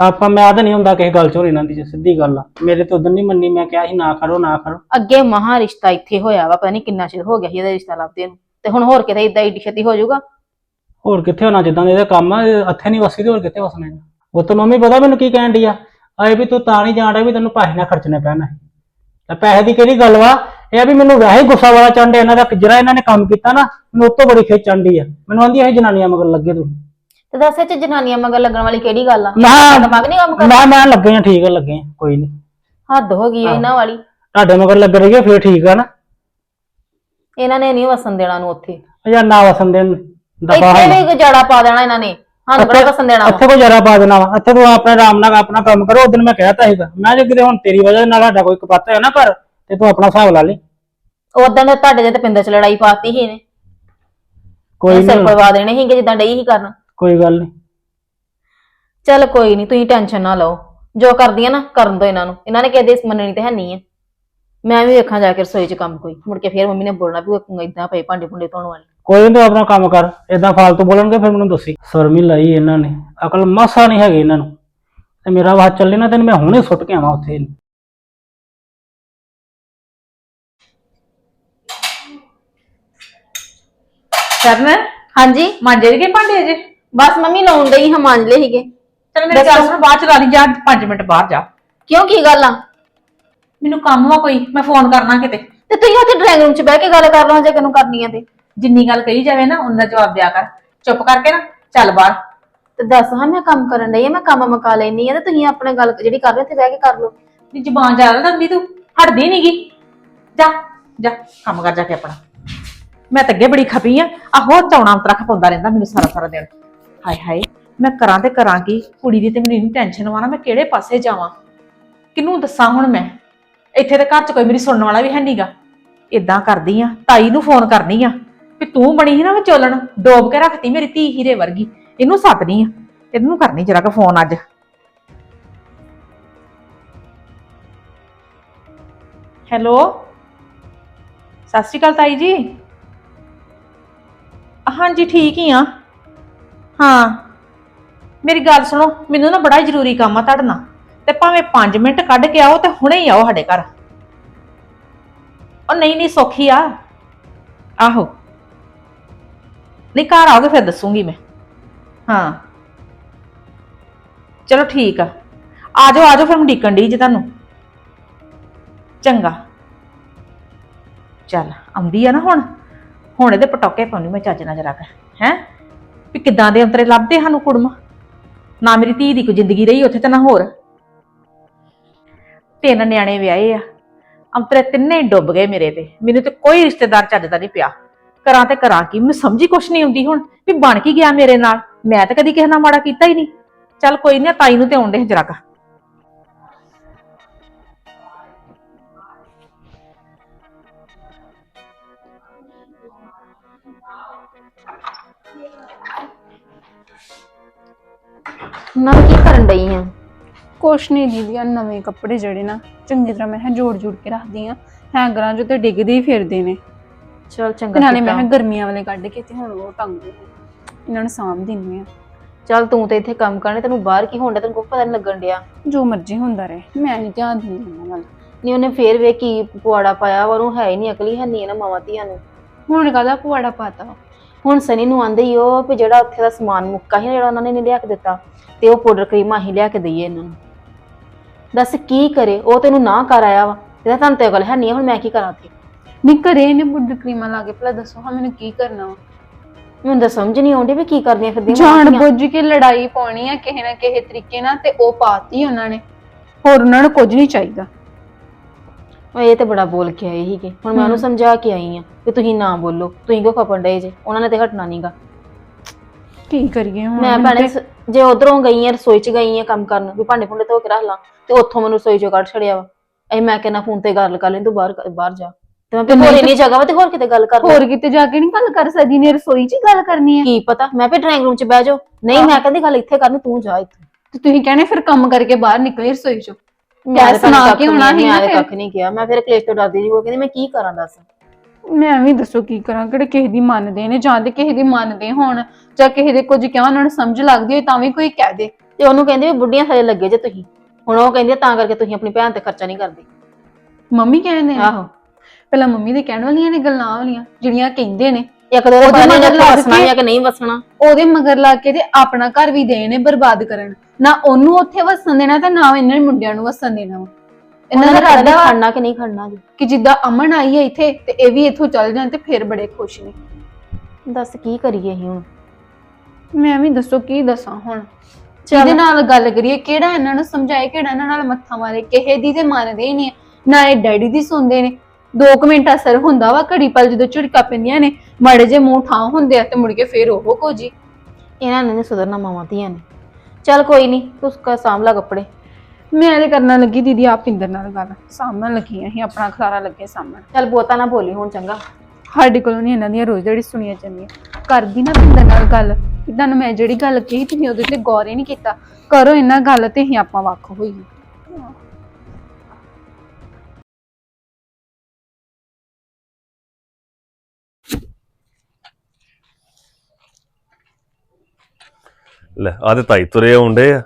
ਆਪਾਂ ਮੈਂ ਤਾਂ ਨਹੀਂ ਹੁੰਦਾ ਕਿਸੇ ਗੱਲ 'ਚ ਇਹਨਾਂ ਦੀ ਸਿੱਧੀ ਗੱਲ ਆ। ਮੇਰੇ ਤੋਂ ਉਦੋਂ ਨਹੀਂ ਮੰਨੀ ਮੈਂ ਕਿਹਾ ਸੀ ਨਾ ਕਰੋ ਨਾ ਕਰੋ
ਅੱਗੇ ਮਹਾ ਰਿਸ਼ਤਾ ਇੱਥੇ ਹੋਇਆ ਵਾ ਪਤਾ ਨਹੀਂ ਕਿੰਨਾ ਚਿਰ ਹੋ ਗਿਆ ਸੀ ਇਹਦਾ ਰਿਸ਼ਤਾ ਲੱਭਦੇ ਨੂੰ। ਤੇ ਹੁਣ ਹੋਰ ਕਿਤੇ ਇਦਾਂ ਏਡੀ ਛੇਤੀ ਹੋ ਜਾਊਗਾ?
ਹੋਰ ਕਿੱਥੇ ਹੋਣਾ ਜਿੱਦਾਂ ਦੇ ਇਹਦਾ ਕੰਮ ਆ ਇਹ ਹੱਥੇ ਨਹੀਂ ਵਸੀ ਤੇ ਹੋਰ ਕਿੱਥੇ ਵਸਣਾ ਇਹਨੇ ਉਹ ਤਾਂ ਮੰਮੀ ਪਤਾ ਮੈਨੂੰ ਕੀ ਕਹਿਣ ਡਈ ਆ? ਆਏ ਵੀ ਤੂੰ ਤਾਂ ਨਹੀਂ ਜਾਣ ਡਿਆ ਵੀ ਤੈਨੂੰ ਪੈਸੇ ਨਾ ਖਰਚਣੇ ਪੈਣ ਤੇ ਪੈਸੇ ਦੀ ਕਿਹੜੀ ਗੱਲ ਵਾ? ਇਹ ਆ ਵੀ ਮੈਨੂੰ ਵੈਸੇ ਹੀ ਗੁੱਸਾ ਵਾਲਾ ਚੰਡ ਇਹਨਾਂ ਦਾ ਜਿਹੜਾ ਇਹਨਾਂ ਨੇ ਕੰਮ ਕੀਤਾ ਨਾ ਮੈਨੂੰ ਉਹ ਤੋਂ ਬੜੀ ਖਿੱਚ ਚੰਡੀ ਆ। ਮੈਨੂੰ ਆਂਦੀ ਇਹ ਜਨਾਨੀਆਂ ਮਗਰ ਲੱਗੇ ਤੁਸੀਂ
ਤੇ ਦੱਸ ਇਹ ਚ ਜਨਾਨੀਆਂ ਮਗਰ ਲੱਗਣ ਵਾਲੀ ਕਿਹੜੀ ਗੱਲ ਆ?
ਮੈਂ
ਦਿਮਾਗ ਨਹੀਂ ਕੰਮ ਕਰਦਾ?
ਮੈਂ ਮੈਂ ਲੱਗੇ ਆ ਠੀਕ ਆ ਲੱਗੇ ਆ ਕੋਈ ਨਹੀਂ
ਹੱਦ ਹੋ ਗਈ ਆ ਇਹਨਾਂ ਵਾਲੀ।
ਤੁਹਾਡੇ ਮਗਰ ਲੱਗ ਰਹੀ ਆ ਫੇਰ ਠੀਕ ਆ ਨਾ।
ਇਹਨਾਂ ਨੇ ਨਹੀਂ ਵਸਣ ਦੇਣਾ ਨੂੰ ਉੱਥੇ।
ਜਾਂ ਨਾ ਵਸਣ ਦੇਣ ਦਫਾ
ਇੱਥੇ ਵੀ ਜੜਾ ਪਾ ਦੇਣਾ ਇਹਨਾਂ ਨੇ। ਸਾਨੂੰ ਬੜਾ ਵਸਣ ਦੇਣਾ ਵਾ।
ਇੱਥੇ ਕੋਈ ਜਰਾ ਪਾ ਦੇਣਾ ਵਾ। ਇੱਥੇ ਤੂੰ ਆਪਣੇ ਆਰਾਮ ਨਾਲ ਆਪਣਾ ਕੰਮ ਕਰੋ ਉਦੋਂ ਮੈਂ ਕਹਿਤਾ ਸੀਗਾ। ਮੈਂ ਜੇ ਕਿਤੇ ਹੁਣ ਤੇਰੀ ਵਜ੍ਹਾ ਨਾਲ ਸਾਡਾ ਕੋਈ ਕਪੱਤ ਹੈ ਨਾ ਘਰ ਤੇ ਤੂੰ ਆਪਣਾ ਹਿਸਾਬ ਲਾ ਲਈ।
ਉਦੋਂ ਦੇ ਤੁਹਾਡੇ ਦੇ ਤੇ ਪਿੰਡ ਚ ਲੜਾਈ ਪਾਤੀ ਸੀ ਇਹਨੇ।
ਕੋਈ
ਸਿਰ
ਨਹੀਂ
ਪੜਵਾ ਦੇਣੇ ਸੀਗੇ ਜਿੱਦਾਂ ਡਈ ਹੀ ਕਰਨ।
ਕੋਈ ਗੱਲ ਨਹੀਂ।
ਚੱਲ ਕੋਈ ਨਹੀਂ ਤੁਸੀਂ ਟੈਨਸ਼ਨ ਨਾ ਲਓ। ਜੋ ਕਰਦੀਆਂ ਨਾ ਕਰਨ ਦੋ ਇਹਨਾਂ ਨੂੰ। ਇਹਨਾਂ ਨੇ ਕਹਦੇ ਮੰਨਣੀ ਤੇ ਹੈ ਨਹੀਂ ਹੈ ਮੈਂ ਵੀ ਵੇਖਾਂ ਜਾ ਕੇ ਰਸੋਈ 'ਚ ਕੰਮ ਕੋਈ। ਮੁੜ ਕੇ ਫੇਰ ਮੰਮੀ ਨੇ ਬੋਲਣਾ ਵੀ ਉਹ ਇਦਾਂ ਪਏ ਭਾਂਡੇ ਭੁੰਡੇ ਧੋਣ ਵਾਲੇ।
ਕੋਈ ਨਹੀਂ ਤੂੰ ਆਪਣਾ ਕੰਮ ਕਰ। ਏਦਾਂ ਫਾਲਤੂ ਬੋਲਣਗੇ ਫਿਰ ਮੈਨੂੰ ਦੱਸੀ। ਸਰਮੀ ਲਈ ਇਹਨਾਂ ਨੇ। ਅਕਲ ਮਾਸਾ ਨਹੀਂ ਹੈਗੀ ਇਹਨਾਂ ਨੂੰ। ਤੇ ਮੇਰਾ ਵਾਹ ਚੱਲੇ ਨਾ ਤੈਨੂੰ ਮੈਂ ਹੁਣੇ ਸੁੱਟ ਕੇ ਆਵਾਂ ਉੱਥੇ।
ਕਰਨ?
ਹਾਂਜੀ।
ਮਾਂਜੇ ਦੇ ਭਾਂਡੇ ਅਜੇ?
ਬਸ ਮੰਮੀ ਲਾਉਣ ਡਈ ਹਾਂ ਮਾਂਜ ਲਏ ਸੀਗੇ।
ਚਲ ਮੇਰੀ ਗੱਲ ਸੁਣ ਬਾਅਦ ਚ ਲਾ ਲਈ ਜਾ 5 ਮਿੰਟ ਬਾਹਰ ਜਾ।
ਕਿਉਂ ਕੀ ਗੱਲ ਆ?
ਮੈਨੂੰ ਕੰਮ ਵਾ ਕੋਈ ਮੈਂ ਫੋਨ ਕਰਨਾ ਕਿਤੇ।
ਤੇ ਤੁਸੀਂ ਉੱਥੇ ਡਰਾਇੰਗ ਰੂਮ 'ਚ ਬਹਿ ਕੇ ਗੱਲ ਕਰ ਲਓ ਜੇ ਕਿਨੂੰ ਕਰਨੀ ਆ ਤੇ।
ਜਿੰਨੀ ਗੱਲ ਕਹੀ ਜਾਵੇ ਨਾ ਉਹਨਾਂ ਜਵਾਬ ਦਿਆ ਕਰ। ਚੁੱਪ ਕਰਕੇ ਨਾ ਚੱਲ ਬਾਹਰ।
ਤੇ ਦੱਸ ਹਾਂ ਮੈਂ ਕੰਮ ਕਰਨ ਡਈ ਆ ਮੈਂ ਕੰਮ ਮੁਕਾ ਲੈਣੀ ਆ ਤੇ ਤੁਸੀਂ ਆਪਣੇ ਗੱਲ ਜਿਹੜੀ ਕਰ ਰਹੇ ਉੱਥੇ ਬਹਿ ਕੇ ਕਰ ਲਓ।
ਨੀ ਜ਼ਬਾਨ ਜ਼ਿਆਦਾ ਲੰਬੀ ਤੂੰ ਹਟਦੀ ਨਹੀਂਗੀ ਜਾ ਜਾ ਕੰਮ ਕਰ ਜਾ ਕੇ ਆਪਣਾ। ਮੈਂ ਤਾਂ ਅੱਗੇ ਬੜੀ ਖਪੀ ਆ। ਆਹੋ ਚੌਣਾ ਅੰਤਰਾ ਖਪਾਉਂਦਾ ਰਹਿੰਦਾ ਮੈਨੂੰ ਸਾਰਾ ਸਾਰਾ ਦਿਨ। ਹਾਏ ਹਾਏ, ਮੈਂ ਕਰਾਂ ਤੇ ਕਰਾਂ ਕੀ? ਕੁੜੀ ਦੀ ਤੇ ਮੈਨੂੰ ਇੰਨੀ ਟੈਨਸ਼ਨ ਵਾ ਮੈਂ ਕਿਹੜੇ ਪਾਸੇ ਜਾਵਾਂ? ਕਿਹਨੂੰ ਦੱਸਾਂ ਹੁਣ ਮੈਂ? ਇੱਥੇ ਤੇ ਘਰ 'ਚ ਕੋਈ ਮੇਰੀ ਸੁਣਨ ਵਾਲਾ ਵੀ ਹੈ ਨਹੀਂਗਾ ਇਦਾਂ ਕਰਦੀ ਆ, ਤਾਈ ਨੂੰ ਫੋਨ ਕਰਨੀ ਆ ਵੀ ਤੂੰ ਬਣੀ ਸੀ ਨਾ ਵਿਚੋਲਣ ਡੋਬ ਕੇ ਰੱਖਤੀ ਮੇਰੀ ਧੀ ਹੀਰੇ ਵਰਗੀ। ਇਹਨੂੰ ਸੱਦਨੀ ਆ, ਇਹਨੂੰ ਕਰਨੀ ਜਰਾ ਕ ਫੋਨ ਅੱਜ। ਹੈਲੋ ਸਤਿ ਸ਼੍ਰੀ ਅਕਾਲ ਤਾਈ ਜੀ। ਹਾਂਜੀ, ਠੀਕ ਹੀ ਆ। ਹਾਂ। ਮੇਰੀ ਗੱਲ ਸੁਣੋ, ਮੈਨੂੰ ਨਾ ਬੜਾ ਹੀ ਜ਼ਰੂਰੀ ਕੰਮ ਆ ਤੁਹਾਡੇ ਨਾਲ। ਤੇ ਭਾਵੇਂ 5 ਮਿੰਟ ਕੱਢ ਕੇ ਆਓ ਤੇ ਹੁਣੇ ਹੀ ਆਓ ਸਾਡੇ ਘਰ। ਉਹ ਨਹੀਂ ਨਹੀਂ, ਸੌਖੀ ਆ। ਆਹੋ। ਨਹੀਂ, ਘਰ ਆਓਗੇ ਫਿਰ ਦੱਸੂਗੀ ਮੈਂ। ਹਾਂ। ਚਲੋ ਠੀਕ ਆ। ਆ ਜਾਓ ਆ ਜਾਓ ਫਿਰ ਮੈਂ ਡੀਕਣ ਦੀ ਜੇ ਤੁਹਾਨੂੰ। ਚੰਗਾ। ਚੱਲ, ਆਉਂਦੀ ਆ ਨਾ ਹੁਣ। ਹੁਣ ਇਹਦੇ ਪਟੋਕੇ ਪਾਉਣੀ ਮੈਂ ਚੱਜ ਨਾਲ ਜਰਾ ਕਰ ਹੈ? ਵੀ ਕਿੱਦਾਂ ਦੇ ਅੰਤਰੇ ਲੱਭਦੇ ਸਾਨੂੰ ਕੁੜਮ? ਨਾ ਮੇਰੀ ਧੀ ਦੀ ਕੋਈ ਜ਼ਿੰਦਗੀ ਰਹੀ ਉੱਥੇ ਤੇ ਨਾ ਹੋਰ। ਤਿੰਨ ਨਿਆਣੇ ਵਿਆਹੇ ਆ। ਅੰਤਰੇ ਤਿੰਨੇ ਹੀ ਡੁੱਬ ਗਏ ਮੇਰੇ ਤੇ। ਮੈਨੂੰ ਤੇ ਕੋਈ ਰਿਸ਼ਤੇਦਾਰ ਚੱਜ ਦਾ ਨਹੀਂ ਪਿਆ। ਕਰਾਂ ਤੇ ਕਰਾਂ ਕੀ? ਮੈਨੂੰ ਸਮਝੀ ਕੁਛ ਨਹੀਂ ਆਉਂਦੀ ਹੁਣ ਵੀ ਬਣ ਕੀ ਗਿਆ ਮੇਰੇ ਨਾਲ। ਮੈਂ ਤਾਂ ਕਦੀ ਕਿਸੇ ਨਾਲ ਮਾੜਾ ਕੀਤਾ ਹੀ ਨਹੀਂ। ਚੱਲ ਕੋਈ ਨਹੀਂ ਤਾਈ ਨੂੰ ਤੇ ਆਉਂਦੇ ਜਰਾ ਕਾ।
ਮੈਂ ਕੀ ਕਰਨ ਡਈ ਆ?
ਕੁਛ ਨਹੀਂ ਦੀਦੀ ਆ ਨਵੇਂ ਕੱਪੜੇ ਜਿਹੜੇ ਨਾ ਚੰਗੀ ਤਰ੍ਹਾਂ ਮੈਂ ਕਿਹਾ ਜੋੜ ਜੋੜ ਕੇ ਰੱਖਦੀ ਆ। ਹੈਂਗਰਾਂ 'ਚ ਤੇ ਡਿੱਗਦੇ ਹੀ ਫਿਰਦੇ ਨੇ।
ਚਲ
ਤੇ
ਚੰਗਾ
ਨਾਲੇ ਮੈਂ। ਕਿਹਾ ਗਰਮੀਆਂ ਵਾਲੇ ਕੱਢ ਕੇ ਤੇ ਹੁਣ ਉਹ ਟੰਗ ਦੇ ਇਹਨਾਂ ਨੂੰ ਸਾਂਭ ਦਿੰਨੀ ਆ।
ਚੱਲ ਤੂੰ ਤੇ ਇੱਥੇ ਕੰਮ ਕਰਨੇ ਤੈਨੂੰ ਬਾਹਰ ਕੀ ਹੁੰਦਾ ਤੈਨੂੰ ਕੋਈ ਪਤਾ ਨਹੀਂ ਲੱਗਣ ਡਿਆ।
ਜੋ ਮਰਜ਼ੀ ਹੁੰਦਾ ਰਹੇ ਮੈਂ ਨਹੀਂ ਧਿਆਨ ਦਿੰਦੀ ਇਹਨਾਂ ਵੱਲ।
ਨਹੀਂ ਉਹਨੇ ਫੇਰ ਵੇ ਕੀ ਪੁਆੜਾ ਪਾਇਆ ਵਾ ਉਹਨੂੰ ਹੈ ਹੀ ਨਹੀਂ ਅਕਲੀ ਹੈ ਨਹੀਂ ਇਹਨਾਂ ਮਾਵਾਂ ਧੀਆਂ ਨੂੰ।
ਹੁਣ ਕਾਹਦਾ ਪੁਆੜਾ ਪਾਤਾ
ਹੁਣ ਸਨੀ ਨੂੰ ਆਂਦੇ ਹੀ ਉਹ ਵੀ ਜਿਹੜਾ ਉੱਥੇ ਦਾ ਸਮਾਨ ਮੁੱਕਾ ਸੀ ਨਾ ਜਿਹੜਾ ਉਹਨਾਂ ਨੇ ਨਹੀਂ ਲਿਆ ਕੇ ਦਿੱਤਾ ਤੇ ਉਹ ਪਾਊਡਰ ਕਰੀਮਾਂ ਹੀ ਲਿਆ ਕੇ ਦਈਏ ਇਹਨਾਂ ਨੂੰ। ਦੱਸ ਕੀ ਕਰੇ? ਉਹ ਤੈਨੂੰ ਨਾ ਕਰ ਆਇਆ ਵਾ। ਇਹਦਾ ਤੁਹਾਨੂੰ ਤੇ ਗੱਲ ਹੈ ਨਹੀਂ ਹੁਣ ਮੈਂ ਕੀ ਕਰਾਂ ਉੱਥੇ?
ਨਹੀਂ ਘਰੇ ਇਹਨੇ ਬੁੱਢ ਕਰੀਮਾਂ ਲਾ ਕੇ ਭਲਾ ਦੱਸੋ ਹਾਂ ਮੈਨੂੰ ਕੀ ਕਰਨਾ ਵਾ?
ਮੈਨੂੰ ਤਾਂ ਸਮਝ ਨਹੀਂ ਆਉਂਦੀ ਵੀ ਕੀ ਕਰਦੀਆਂ ਫਿਰਦੀਆਂ
ਜਾਣ। ਬੁੱਝ ਕੇ ਲੜਾਈ ਪਾਉਣੀ ਆ ਕਿਸੇ ਨਾ ਕਿਸੇ ਤਰੀਕੇ ਨਾਲ ਤੇ ਉਹ ਪਾਤੀ ਉਹਨਾਂ ਨੇ। ਹੋਰ ਉਹਨਾਂ ਨੂੰ ਕੁਝ ਨਹੀਂ ਚਾਹੀਦਾ।
ਉਹ ਇਹ ਤੇ ਬੜਾ ਬੋਲ ਕੇ ਆਏ ਸੀਗੇ। ਹੁਣ ਮੈਂ ਉਹਨੂੰ। ਸਮਝਾ ਕੇ ਆਈ ਆ ਵੀ ਤੁਸੀਂ ਨਾ ਬੋਲੋ ਤੁਸੀਂ ਕਿਉਂ ਖਪਣ ਡਏ ਜੇ? ਉਹਨਾਂ ਨੇ ਤੇ ਹਟਣਾ ਨਹੀਂਗਾ
ਕੀ ਕਰੀਏ ਹੁਣ?
ਮੈਂ ਭੈਣੇ ਸ- ਜੇ ਉਧਰੋਂ ਗਈ ਆ ਰਸੋਈ ਚ ਗਈ ਆ ਕੰਮ ਕਰਨ ਵੀ ਭਾਂਡੇ ਭੁੰਡੇ ਧੋ ਕੇ ਰੱਖ ਲਾਂ ਤੇ ਉੱਥੋਂ ਮੈਨੂੰ ਰਸੋਈ ਚੋਂ ਕੱਢ ਛੜਿਆ ਵਾ। ਐ ਮੈਂ ਕਹਿੰਦਾ ਫੋਨ ਤੇ ਗੱਲ ਕਰ ਲੈ ਤੂੰ ਬਾਹਰ ਬਾਹਰ ਜਾ। ਤੇ ਮੈਂ
ਤੇ
ਹੋਰ
ਨਹੀਂ
ਇੰਨੀ ਜਗ੍ਹਾ ਵਾ ਤੇ ਹੋਰ ਕਿਤੇ ਗੱਲ ਕਰ ਲੈ।
ਹੋਰ ਕਿਤੇ ਜਾ ਕੇ ਨਹੀਂ ਗੱਲ ਕਰ ਸਕਦੀ ਨੇ ਰਸੋਈ 'ਚ ਹੀ ਗੱਲ ਕਰਨੀ ਹੈ।
ਕੀ ਪਤਾ? ਮੈਂ ਵੀ ਡਰਾਇੰਗ ਰੂਮ ਚ ਬਹਿ ਜਾਓ। ਨਹੀਂ ਮੈਂ ਕਹਿੰਦੀ ਗੱਲ ਇੱਥੇ ਕਰਨੀ ਤੂੰ ਜਾ ਇੱਥੇ।
ਤੇ ਤੁਸੀਂ ਕਹਿੰਦੇ ਫਿਰ ਕੰਮ ਕਰਕੇ ਬਾਹਰ ਨਿਕਲੇ ਰਸੋਈ 'ਚੋਂ।
ਮੈਂ ਤਾਂ
ਸੁਣਾ ਕੇ
ਨਹੀਂ-
ਸੀ ਨਾ
ਮੈਂ। ਕੱਖ ਨਹੀਂ ਕਿਹਾ। ਮੈਂ ਫਿਰ ਕਲੇਸ਼ ਤੋਂ ਡਰਦੀ ਸੀ। ਉਹ ਕਹਿੰਦੀ ਮੈਂ ਕੀ ਕਰਾਂ ਦੱਸ?
ਮੈਂ ਵੀ ਦੱਸੋ ਕੀ ਕਰਾਂ? ਕਿਹੜੇ ਕਿਸੇ ਦੀ ਮੰਨਦੇ ਨੇ ਜਾਂ ਤੇ ਕਿਸੇ ਦੀ ਮੰਨਦੇ ਹੋਣ? ਜਾਂ ਕਿਸੇ ਦੇ ਕੁਝ ਕਿਹਾ ਉਹਨਾਂ ਨੂੰ ਸਮਝ ਲੱਗਦੀ ਹੋਏ ਤਾਂ ਵੀ ਕੋਈ ਕਹਿ ਦੇ।
ਤੇ ਉਹਨੂੰ ਕਹਿੰਦੇ ਵੀ ਬੁੱਢੀਆਂ ਥੱਲੇ ਲੱਗੇ ਜੇ ਤੁਸੀਂ। ਹੁਣ ਉਹ ਕਹਿੰਦੀ ਆ ਤਾਂ ਕਰਕੇ ਤੁਸੀਂ ਆਪਣੀ ਭੈਣ ਤੇ ਖਰਚਾ ਨਹੀਂ ਕਰਦੇ।
ਮੰਮੀ ਕਹਿੰਦੇ ਨੇ?
ਆਹੋ।
ਪਹਿਲਾਂ ਮੰਮੀ ਦੇ ਕਹਿਣ ਵਾਲੀਆਂ ਨੇ ਗੱਲਾਂ ਵਾਲੀਆਂ ਜਿਹੜੀਆਂ ਕਹਿੰਦੇ ਨੇ।
ਇੱਕ ਦੋ
ਉਹਦੇ ਮਗਰ
ਨੇ
ਲੱਗ
ਵਸਣਾ
ਕੇ-
ਜਾਂ ਕਿ ਨਹੀਂ ਵਸਣਾ
ਉਹਦੇ ਮਗਰ ਲਾ ਕੇ ਤੇ ਆਪਣਾ ਘਰ ਵੀ ਦੇ ਨੇ ਬਰਬਾਦ ਕਰਨ। ਨਾ ਉਹਨੂੰ ਉੱਥੇ ਵਸਣ ਦੇਣਾ ਤੇ ਨਾ ਇਹਨਾਂ ਮੁੰਡਿਆਂ ਨੂੰ ਵਸਣ ਦੇਣਾ ਵਾ। ਇਹਨਾਂ ਦਾ ਇਰਾਦਾ ਵਾ
ਖੜਨਾ ਕਿ ਨਹੀਂ ਖੜਨਾ ਜੀ।
ਕਿ ਜਿੱਦਾਂ ਅਮਨ ਆਈ ਹੈ ਇੱਥੇ ਤੇ ਇਹ ਵੀ ਇੱਥੋਂ ਚੱਲ ਜਾਣ ਤੇ ਫਿਰ ਬੜੇ ਖੁਸ਼ ਨੇ।
ਦੱਸ ਕੀ ਕਰੀਏ ਅਸੀਂ ਹੁਣ?
ਮੈਂ ਵੀ ਦੱਸੋ ਕੀ ਦੱਸਾਂ ਹੁਣ? ਜਿਹਦੇ ਨਾਲ ਗੱਲ ਕਰੀਏ? ਕਿਹੜਾ ਇਹਨਾਂ ਨੂੰ ਸਮਝਾਏ ਕਿਹੜਾ ਇਹਨਾਂ ਨਾਲ ਮੱਥਾ ਮਾਰੇ? ਕਿਸੇ ਦੀ ਤੇ ਮੰਨਦੇ ਹੀ ਨਹੀਂ ਨਾ ਇਹ ਡੈਡੀ ਦੀ ਸੁਣਦੇ ਨੇ। 2 ਮਿੰਟ ਅਸਰ ਹੁੰਦਾ ਵਾ ਘੜੀ ਪਲ ਜਦੋਂ ਝਿੜਕਾ ਪੈਂਦੀਆਂ ਨੇ ਮਾੜੇ ਜੇ ਮੂੰਹ ਠਾਂ ਹੁੰਦੇ ਆ ਤੇ ਮੁੜ ਕੇ ਫੇਰ ਉਹ ਕੋਜੀ
ਇਹਨਾਂ ਨੇ ਨੀ ਸੁਧਰਨਾ ਮਾਵਾਂ ਧੀਆਂ ਨੇ। ਚੱਲ ਕੋਈ ਨਹੀਂ ਤੂੰ ਉਸਕਾ ਸਾਂਭਲਾ ਕੱਪੜੇ।
ਮੈਂ ਤੇ ਕਰਨਾ ਲੱਗੀ ਦੀਦੀ ਆਪ ਪਿੰਦਰ ਨਾਲ ਗੱਲ। ਸਾਹਮਣ ਲੱਗੀ ਅਸੀਂ ਆਪਣਾ ਖਲਾਰਾ ਲੱਗੇ ਸਾਹਮਣ
ਚੱਲ ਬਹੁਤਾ ਨਾ ਬੋਲੀ ਹੁਣ ਚੰਗਾ।
ਸਾਡੇ ਕੋਲੋਂ ਨਹੀਂ ਇਹਨਾਂ ਦੀਆਂ ਰੋਜ਼ ਜਿਹੜੀ ਸੁਣੀਆਂ ਜਾਂਦੀਆਂ। ਕਰਦੀ ਨਾ ਪਿੰਦਰ ਨਾਲ ਗੱਲ। ਕਿ ਤੁਹਾਨੂੰ ਮੈਂ ਜਿਹੜੀ ਗੱਲ ਕਹੀ ਤੁਸੀਂ ਉਹਦੇ ਤੇ ਗੌਰ ਹੀ ਨਹੀਂ ਕੀਤਾ। ਕਰੋ ਇਹਨਾਂ ਗੱਲ ਤੇ ਹੀ ਆਪਾਂ ਵੱਖ ਹੋਈਏ।
ਲੈ ਆ ਤੇ ਤਾਈ ਤੁਰੇ ਆਉਂਦੇ ਆ।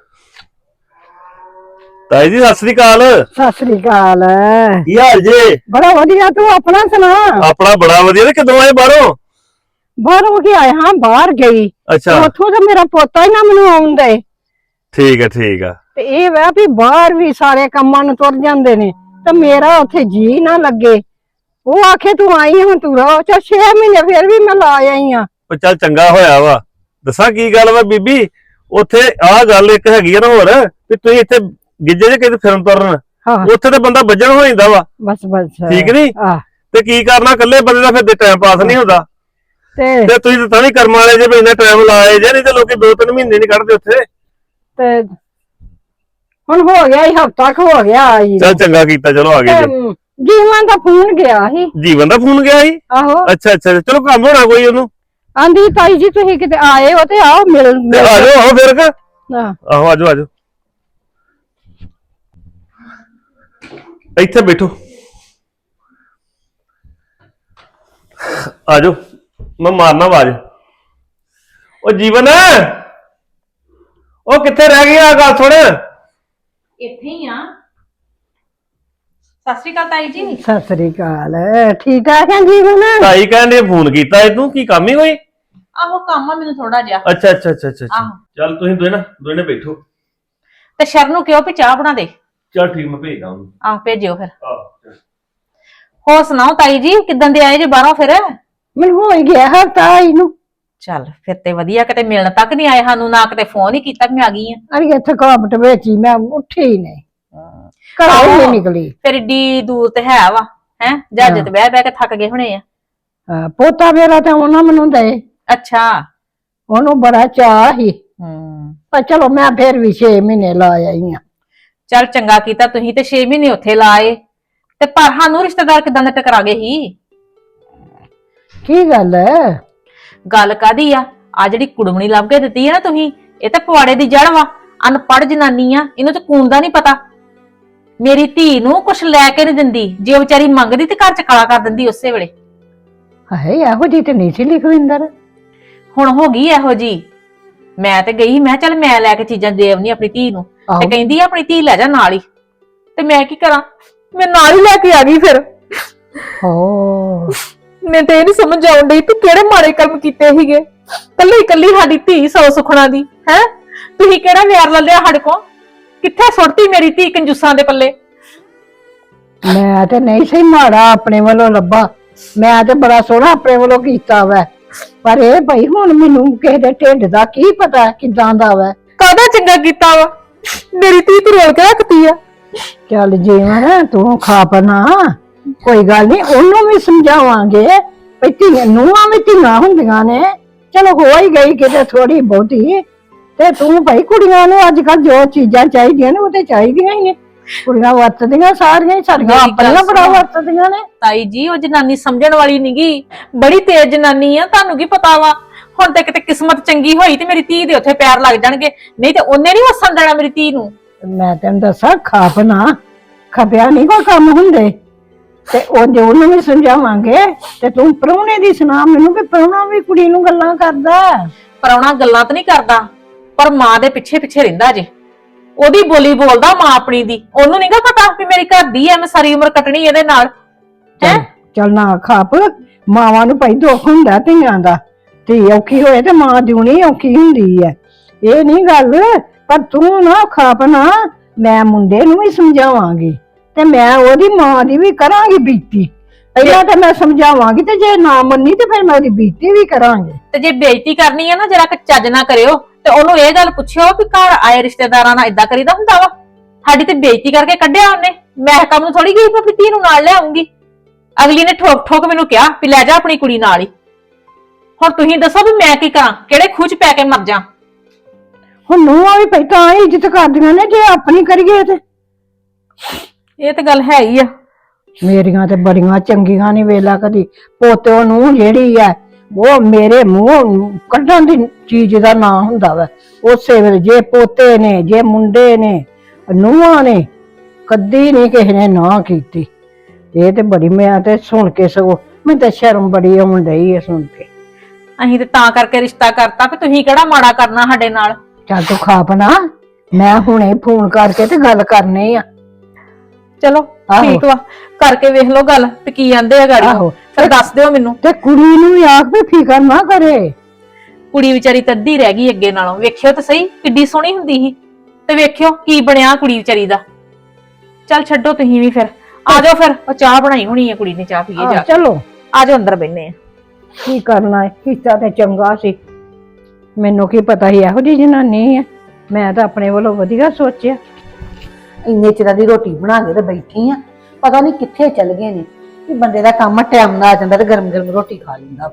ਤਾਈ ਜੀ ਸਤਿ ਸ੍ਰੀ ਅਕਾਲ।
ਸਤਿ ਸ੍ਰੀ ਅਕਾਲ।
ਕੀ ਹਾਲ ਜੇ?
ਬੜਾ ਵਧੀਆ ਤੂੰ ਆਪਣਾ ਸੁਣਾ?
ਆਪਣਾ ਬੜਾ ਵਧੀਆ ਤੇ ਕਦੋਂ ਆਏ ਬਾਹਰੋਂ?
ਬਾਹਰ ਕੇ ਆਏ? ਹਾਂ ਬਾਹਰ ਗਈ।
ਅੱਛਾ।
ਉੱਥੋਂ ਤਾਂ ਮੇਰਾ ਪੋਤਾ ਹੀ ਨਾ ਮੈਨੂੰ ਆਉਂਦਾ ਏ।
ਠੀਕ ਹੈ ਠੀਕ ਆ।
ਤੇ ਇਹ ਵਾ ਵੀ ਬਾਹਰ ਵੀ ਸਾਰੇ ਕੰਮਾਂ ਨੂੰ ਤੁਰ ਜਾਂਦੇ ਨੇ। ਤੇ ਮੇਰਾ ਉੱਥੇ ਜੀ ਨਾ ਲੱਗੇ। ਉਹ ਆਖੇ ਤੂੰ ਆਈ ਹੁਣ ਤੂੰ ਰੋ। ਚਾ 6 ਮਹੀਨੇ ਫਿਰ ਵੀ ਮੈਂ ਲਾ ਆਈ ਆ।
ਉਹ ਚੱਲ ਚੰਗਾ ਹੋਇਆ ਵਾ। ਦੱਸਾਂ ਕੀ ਗੱਲ ਵਾ ਬੀਬੀ? ਉੱਥੇ ਆਹ ਗੱਲ ਇੱਕ ਹੈਗੀ ਆ ਨਾ ਹੋਰ ਵੀ ਤੁਸੀਂ ਇੱਥੇ ਗਿੱਜੇ ਜੇ ਕਿਤੇ ਫਿਰਨ ਤੁਰਨ।
ਹਾਂ।
ਉੱਥੇ ਤੇ ਬੰਦਾ ਵੱਜਣ ਹੋ ਜਾਂਦਾ ਵਾ।
ਬਸ ਬਸ।
ਠੀਕ ਨੀ?
ਆ
ਤੇ ਕੀ ਕਰਨਾ ਇਕੱਲੇ ਬੰਦੇ ਦਾ ਫਿਰ ਟਾਈਮ ਪਾਸ ਨਹੀਂ ਹੁੰਦਾ।
ਤੇ
ਤੇ ਤੁਸੀਂ ਤਾਂ ਵੀ ਕਰਮ ਵਾਲੇ ਜੇ ਵੀ ਇੰਨਾ ਟਾਈਮ ਲਾਏ ਜੇ ਨਹੀਂ ਤੇ ਲੋਕੀ ਦੋ ਤਿੰਨ ਮਹੀਨੇ ਨਹੀਂ ਕੱਢਦੇ ਉੱਥੇ।
ਤੇ ਹੁਣ ਹੋ ਗਿਆ ਇਹ ਹਫਤਾ ਕੁ ਹੋ ਗਿਆ ਆਈ।
ਚੱਲ ਚੰਗਾ ਕੀਤਾ ਚਲੋ ਆ ਗਏ ਜੀ।
ਜੀਵਨ ਦਾ ਫੋਨ ਗਿਆ ਸੀ।
ਜੀਵਨ ਦਾ ਫੋਨ ਗਿਆ ਸੀ?
ਆਹੋ।
ਅੱਛਾ ਅੱਛਾ ਚਲੋ ਕੰਮ ਹੋਣਾ ਕੋਈ ਉਹਨੂੰ।
ਆਂਦੀ ਤਾਈ ਜੀ ਤੁਸੀਂ ਕਿਤੇ ਆਏ ਹੋ ਤੇ ਆਓ ਮਿਲ
ਤੇ ਆ ਜਾਓ ਆਓ ਫਿਰ ਕ।
ਹਾਂ।
ਆਹੋ ਆਜੋ ਆਜੋ ਇੱਥੇ ਬੈਠੋ। ਆਜੋ ਮੈਂ ਮਾਰਨਾ ਆਵਾਜ਼। ਉਹ ਜੀਵਨ। ਉਹ ਕਿੱਥੇ ਰਹਿ ਗਿਆ ਗੱਲ ਸੁਣ।
ਇੱਥੇ ਹੀ ਆ। ਸਤਿ ਸ਼੍ਰੀ ਅਕਾਲ ਤਾਈ ਜੀ।
ਸਤਿ ਸ੍ਰੀ ਅਕਾਲ। ਠੀਕ ਠਾਕ ਹੈ ਜੀਵਨ
ਤਾਈ ਕਹਿੰਦੇ ਫੋਨ ਕੀਤਾ ਏ ਤੂੰ ਕੀ ਕੰਮ ਹੀ ਕੋਈ?
ਆਹੋ ਕੰਮ ਆ ਮੈਨੂੰ ਥੋੜਾ ਜਿਹਾ।
ਅੱਛਾ ਅੱਛਾ ਅੱਛਾ ਅੱਛਾ ਅੱਛਾ।
ਆਹੋ।
ਚੱਲ ਤੁਸੀਂ ਦੋਨੇ ਨਾ ਦੋਨੇ ਬੈਠੋ।
ਤੇ ਸ਼ਰਨ ਨੂੰ ਕਿਹਾ ਵੀ ਚਾਹ ਬਣਾ ਦੇ?
ਚੱਲ ਠੀਕ ਮੈਂ ਭੇਜਦਾ ਉਹਨੂੰ।
ਆਹ ਭੇਜਿਓ ਫਿਰ।
ਆਹ
ਹੋਰ ਸੁਣਾਓ ਤਾਈ ਜੀ ਕਿਦਾਂ ਦੇ ਆਏ ਜੇ ਬਾਹਰੋਂ ਫਿਰ?
ਮੈਨੂੰ ਹੋ ਹੀ ਗਿਆ ਹਫਤਾ ਆਈ ਨੂੰ।
ਚੱਲ ਫਿਰ ਤੇ ਵਧੀਆ ਕਿਤੇ ਮਿਲਣ ਤੱਕ ਨਹੀਂ ਆਏ ਸਾਨੂੰ ਨਾ ਕਿਤੇ ਫੋਨ ਹੀ ਕੀਤਾ ਕਿ ਮੈਂ ਆ ਗਈ ਆ।
ਅਰੇ ਥਕਾਵਟ ਵਿੱਚ ਹੀ ਮੈਂ ਉੱਠੀ ਹੀ ਨਹੀਂ। ਘਰੋਂ ਨਹੀਂ ਨਿਕਲੀ।
ਫਿਰ ਏਡੀ ਦੂਰ ਤੇ ਹੈ ਵਾ ਹੈ? ਜਹਾਜ਼ ਤੇ ਬਹਿ ਬਹਿ ਕੇ ਥੱਕ ਗਏ ਹੋਣੇ ਆ।
ਹਾਂ, ਪੋਤਾ ਮੇਰਾ ਤਾਂ ਉਹਨਾਂ ਮੈਨੂੰ ਦੇ।
ਅੱਛਾ।
ਉਹਨੂੰ ਬੜਾ ਚਾਹ ਸੀ।
ਹੂੰ।
ਪਰ ਚਲੋ ਮੈਂ ਫਿਰ ਵੀ 6 ਮਹੀਨੇ ਲਾ ਆਈ ਆ।
ਚੱਲ ਚੰਗਾ ਕੀਤਾ ਤੁਸੀਂ ਤੇ 6 ਮਹੀਨੇ ਉੱਥੇ ਲਾਏ। ਤੇ ਪਰ ਸਾਨੂੰ ਰਿਸ਼ਤੇਦਾਰ ਕਿਦਾਂ ਦੇ ਟਕਰਾ ਗਏ ਸੀ?
ਕੀ ਗੱਲ ਹੈ
ਗੱਲ ਕਾਦੀ ਆ? ਆ ਜਿਹੜੀ ਕੁੜਮਣੀ ਲੱਭ ਕੇ ਦਿੱਤੀ ਹੈ ਨਾ ਤੁਸੀਂ ਇਹ ਤਾਂ ਪਵਾੜੇ ਦੀ ਜੜ ਵਾ। ਅਨਪੜ੍ਹ ਜਨਾਨੀ ਆ ਇਹਨੂੰ ਤਾਂ ਕੂਣ ਦਾ ਨਹੀਂ ਪਤਾ। ਮੇਰੀ ਧੀ ਨੂੰ ਕੁਛ ਲੈ ਕੇ ਨਹੀਂ ਦਿੰਦੀ ਜੇ ਉਹ ਵਿਚਾਰੀ ਮੰਗਦੀ ਤੇ ਘਰ ਚ ਕਾਲਾ ਕਰ ਦਿੰਦੀ ਉਸੇ ਵੇਲੇ।
ਹਾਏ ਇਹੋ ਜੀ ਤੇ ਨਹੀਂ ਸੀ ਲਿਖਵਿੰਦਰ
ਹੁਣ ਹੋ ਗਈ ਇਹੋ ਜੀ। ਮੈਂ ਤੇ ਗਈ ਮੈਂ ਚੱਲ ਮੈਂ ਲੈ ਕੇ ਚੀਜ਼ਾਂ ਦੇ ਆਉਣੀ ਆਪਣੀ ਧੀ ਨੂੰ। ਤੇ
ਆਹੋ।
ਕਹਿੰਦੀ ਆ ਆਪਣੀ ਧੀ ਲੈ ਜਾ ਨਾਲ ਹੀ। ਤੇ ਮੈਂ ਕੀ ਕਰਾਂ? ਮੈਂ ਨਾਲ ਹੀ ਲੈ ਕੇ ਆ ਗਈ ਫਿਰ।
ਹੋ।
ਮੈਂ ਤੇ ਇਹ ਨਹੀਂ ਸਮਝ ਆਉਣ ਡਈ ਤੂੰ ਕਿਹੜੇ ਮਾੜੇ ਕਰਮ ਕੀਤੇ ਸੀਗੇ। ਕੱਲੀ ਕੱਲੀ ਸਾਡੀ ਧੀ ਸੌ ਸੁਖਣਾ ਦੀ ਹੈ? ਤੁਸੀਂ ਕਿਹੜਾ ਵਿਆਰ ਲੈ ਲਿਆ ਸਾਡੇ ਕੋ ਕਿੱਥੇ ਸੁੱਟਤੀ ਮੇਰੀ ਧੀ ਕੰਜੂਸਾਂ ਦੇ ਪੱਲੇ?
ਮੈਂ ਤੇ ਨਹੀਂ ਸੀ ਮਾੜਾ ਆਪਣੇ ਵੱਲੋਂ ਲੱਭਾ। ਮੈਂ ਤੇ ਬੜਾ ਸੋਹਣਾ ਆਪਣੇ ਵੱਲੋਂ ਕੀਤਾ ਵੈ। ਪਰ ਇਹ ਭਾਈ ਹੁਣ ਮੈਨੂੰ ਕਿਸੇ ਦੇ ਢਿੱਡ ਦਾ ਕੀ ਪਤਾ ਕਿਦਾਂ ਦਾ ਵੈ।
ਕਾਹਦਾ ਚੰਗਾ ਕੀਤਾ ਵਾ? ਮੇਰੀ ਧੀ ਤੂੰ ਰੋਲ ਕੇ ਰੱਖਤੀ ਆ।
ਚੱਲ ਜੀਵਨ ਤੂੰ ਖਾਪਨਾ ਕੋਈ ਗੱਲ ਨਹੀਂ ਉਹਨੂੰ ਵੀ ਸਮਝਾਵਾਂਗੇ ਵੀ ਧੀਆਂ ਨੂੰਹਾਂ ਵੀ ਧੀਆਂ ਹੁੰਦੀਆਂ ਨੇ। ਚਲੋ ਹੋ ਹੀ ਗਈ ਕਿਤੇ ਥੋੜੀ ਬਹੁਤੀ। ਤੇ ਤੂੰ ਭਾਈ ਕੁੜੀਆਂ ਨੂੰ ਅੱਜ ਕੱਲ ਜੋ ਚੀਜ਼ਾਂ ਚਾਹੀਦੀਆਂ ਨੇ ਉਹ ਤੇ ਚਾਹੀਦੀਆਂ ਹੀ ਨੇ। ਕੁੜੀਆਂ ਵਰਤਦੀਆਂ ਸਾਰੀਆਂ ਹੀ
ਮੇਰੀ ਗੱਲ
ਆਪਣੀਆਂ ਬੜਾ
ਸੁਣੋ।
ਵਰਤਦੀਆਂ ਨੇ।
ਤਾਈ ਜੀ ਉਹ ਜਨਾਨੀ ਸਮਝਣ ਵਾਲੀ ਨਹੀਂਗੀ ਬੜੀ ਤੇਜ਼ ਜਨਾਨੀ ਆ ਤੁਹਾਨੂੰ ਕੀ ਪਤਾ ਵਾ? ਹੁਣ ਤੇ ਕਿਤੇ ਕਿਸਮਤ ਚੰਗੀ ਹੋਈ ਤੇ ਮੇਰੀ ਧੀ ਦੇ ਉੱਥੇ ਪੈਰ ਲੱਗ ਜਾਣਗੇ। ਨਹੀਂ ਤੇ ਉਹਨੇ ਨਹੀਂ ਵਸਣ ਦੇਣਾ ਮੇਰੀ ਧੀ ਨੂੰ।
ਮੈਂ ਤੈਨੂੰ ਦੱਸਾਂ ਖਾਪਨਾ ਖਪਿਆ ਨਹੀਂ ਕੋਈ ਕੰਮ ਹੁੰਦੇ। ਤੇ ਉਹ ਜੋ ਉਹਨੂੰ ਵੀ ਸਮਝਾਵਾਂਗੇ ਤੇ ਤੂੰ ਪ੍ਰਾਹੁਣੇ ਦੀ ਸੁਣਾ ਮੈਨੂੰ ਕਿ ਪ੍ਰਾਹੁਣਾ ਵੀ ਕੁੜੀ ਨੂੰ ਗੱਲਾਂ ਕਰਦਾ।
ਪਰਾਉਣਾ ਗੱਲਾਂ ਤਾਂ ਨਹੀਂ ਕਰਦਾ। ਪਰ ਮਾਂ ਦੇ ਪਿੱਛੇ ਪਿੱਛੇ ਰਹਿੰਦਾ ਜੇ। ਉਹਦੀ ਬੋਲੀ ਬੋਲਦਾ ਮਾਂ ਆਪਣੀ ਦੀ। ਉਹਨੂੰ ਨਹੀਂਗਾ ਪਤਾ ਵੀ ਮੇਰੀ ਘਰ ਦੀ ਐ ਮੈਂ ਸਾਰੀ ਉਮਰ ਕੱਟਣੀ ਇਹਦੇ ਨਾਲ। ਹੈ?
ਚੱਲ ਨਾ ਖਾਪ ਮਾਵਾਂ ਨੂੰ ਭਾਈ ਦੁੱਖ ਹੁੰਦਾ ਧੀਆਂ ਦਾ। ਧੀ ਔਖੀ ਹੋਏ ਤੇ ਮਾਂ ਦਿਉਣੀ ਔਖੀ ਹੁੰਦੀ ਹੈ ਇਹ ਨਹੀਂ ਗੱਲ ਪਰ ਤੂੰ ਨਾ ਖਾਪ ਨਾ ਮੈਂ ਮੁੰਡੇ ਨੂੰ ਵੀ ਸਮਝਾਵਾਂਗੀ। ਤੇ ਮੈਂ ਉਹਦੀ ਮਾਂ ਦੀ ਵੀ ਕਰਾਂਗੀ ਬੀਤੀ। ਪਹਿਲਾਂ ਤਾਂ ਮੈਂ ਸਮਝਾਵਾਂਗੀ ਤੇ ਜੇ ਨਾ ਮੰਨੀ ਤੇ ਫਿਰ ਮੈਂ ਉਹਦੀ ਬੀਤੀ ਵੀ ਕਰਾਂਗੀ।
ਤੇ ਜੇ ਬੇਇੱਜ਼ਤੀ ਕਰਨੀ ਹੈ ਨਾ ਜਰਾ ਕਿ ਚੱਜ ਨਾ ਕਰਿਓ। ਤੇ ਉਹਨੂੰ ਇਹ ਗੱਲ ਪੁੱਛਿਓ ਵੀ ਘਰ ਆਏ ਰਿਸ਼ਤੇਦਾਰਾਂ ਨਾਲ ਇਦਾਂ ਕਰੀਦਾ ਹੁੰਦਾ ਵਾ? ਸਾਡੀ ਤੇ ਬੇਇੱਜ਼ਤੀ ਕਰਕੇ ਕੱਢਿਆ ਉਹਨੇ। ਮੈਂ ਕੰਮ ਨੂੰ ਥੋੜੀ ਗਈ ਮੈਂ ਆਪਣੀ ਧੀ ਨੂੰ ਨਾਲ ਲਿਆਉਂਗੀ ਅਗਲੀ ਨੇ ਠੋਕ ਠੋਕ ਮੈਨੂੰ ਕਿਹਾ ਵੀ ਲੈ ਜਾ ਆਪਣੀ ਕੁੜੀ ਨਾਲ ਹੀ। ਹੁਣ ਤੁਸੀਂ ਦੱਸੋ ਵੀ ਮੈਂ ਕੀ ਕਰਾਂ? ਕਿਹੜੇ ਖੂਚ ਪੈ ਕੇ ਮਰ ਜਾ
ਹੁਣ ਨੂੰਹਾਂ ਵੀ ਭਾਈ ਤਾਂ ਹੀ ਇੱਜ਼ਤ ਕਰਦੀਆਂ ਨੇ ਜੇ ਆਪਣੀ ਕਰੀਏ ਤੇ।
ਇਹ ਤੇ ਗੱਲ ਹੈ ਹੀ ਆ।
ਮੇਰੀਆਂ ਤੇ ਬੜੀਆਂ ਚੰਗੀਆਂ ਨਹੀਂ ਵੇਲਾ ਕਦੀ। ਪੋਤੇ ਨੂੰ ਜਿਹੜੀ ਐ ਉਹ ਮੇਰੇ ਮੂੰਹ ਕੱਢਣ ਦੀ ਚੀਜ਼ ਦਾ ਨਾਂ ਹੁੰਦਾ ਵਾ। ਉਸੇ ਵੇਲੇ ਜੇ ਪੋਤੇ ਨੇ ਜੇ ਮੁੰਡੇ ਨੇ ਨੂੰਹਾਂ ਨੇ ਕਦੀ ਨਹੀਂ ਕਿਸੇ ਨੇ ਨਾ ਕੀਤੀ। ਇਹ ਤੇ ਬੜੀ ਮੈਂ ਤੇ ਸੁਣ ਕੇ ਸਗੋਂ ਮੈਂ ਤਾਂ ਸ਼ਰਮ ਬੜੀ ਆਉਣ ਡਈ ਐ ਸੁਣ ਕੇ।
ਅਸੀਂ ਤੇ ਤਾਂ ਕਰਕੇ ਰਿਸ਼ਤਾ ਕਰਤਾ ਵੀ ਤੁਸੀਂ ਕਿਹੜਾ ਮਾੜਾ ਕਰਨਾ ਸਾਡੇ ਨਾਲ?
ਚੱਲ ਤੂੰ ਖਾਪਣਾ ਮੈਂ ਹੁਣੇ ਫੋਨ ਕਰਕੇ ਤੇ ਗੱਲ ਕਰਨੀ ਆ।
ਚਲੋ
ਆਹੋ।
ਠੀਕ ਵਾ। ਕਰਕੇ ਵੇਖ ਲਓ ਗੱਲ ਤੇ ਕੀ ਆਂਦੇ ਆ ਗਾੜੀ
ਆਹੋ।
ਫਿਰ ਦੱਸ ਦਿਓ ਮੈਨੂੰ।
ਤੇ ਕੁੜੀ ਨੂੰ ਵੀ ਆਖ ਵੀ ਫਿਕਰ ਨਾ ਕਰੇ।
ਕੁੜੀ ਵਿਚਾਰੀ ਤਾਂ ਅੱਧੀ ਰਹਿ ਗਈ ਅੱਗੇ ਨਾਲੋਂ। ਵੇਖਿਓ ਤਾਂ ਸਹੀ ਕਿੱਡੀ ਸੋਹਣੀ ਹੁੰਦੀ ਸੀ। ਤੇ ਵੇਖਿਓ ਕੀ ਬਣਿਆ ਕੁੜੀ ਵਿਚਾਰੀ ਦਾ। ਚੱਲ ਛੱਡੋ ਤੁਸੀਂ ਵੀ ਫਿਰ। ਆ ਜਾਓ ਫਿਰ ਉਹ ਚਾਹ ਬਣਾਈ ਹੋਣੀ ਹੈ ਕੁੜੀ ਨੇ ਚਾਹ ਪੀਏ
ਆਹ,
ਜਾ ਕੇ।
ਚਲੋ।
ਆ ਜਾਓ ਅੰਦਰ ਬੈਠਨੇ ਆ।
ਕੀ ਕਰਨਾ ਹੈ? ਕੀਤਾ ਤੇ ਚੰਗਾ ਸੀ। ਮੈਨੂੰ ਕੀ ਪਤਾ ਸੀ ਇਹੋ ਜਿਹੀ ਜਨਾਨੀ ਹੈ। ਮੈਂ ਤਾਂ ਆਪਣੇ ਵੱਲੋਂ ਵਧੀਆ ਸੋਚਿਆ।
ਇੰਨੇ ਚਿਰਾਂ ਦੀ ਰੋਟੀ ਬਣਾ ਕੇ ਤੇ ਬੈਠੀ ਆ। ਪਤਾ ਨਹੀਂ ਕਿੱਥੇ ਚਲ ਗਏ ਨੇ। ਕਿ ਬੰਦੇ ਦਾ ਕੰਮ ਟਾਈਮ ਨਾਲ ਆ ਜਾਂਦਾ ਤੇ ਗਰਮ ਗਰਮ ਰੋਟੀ ਖਾ ਲੈਂਦਾ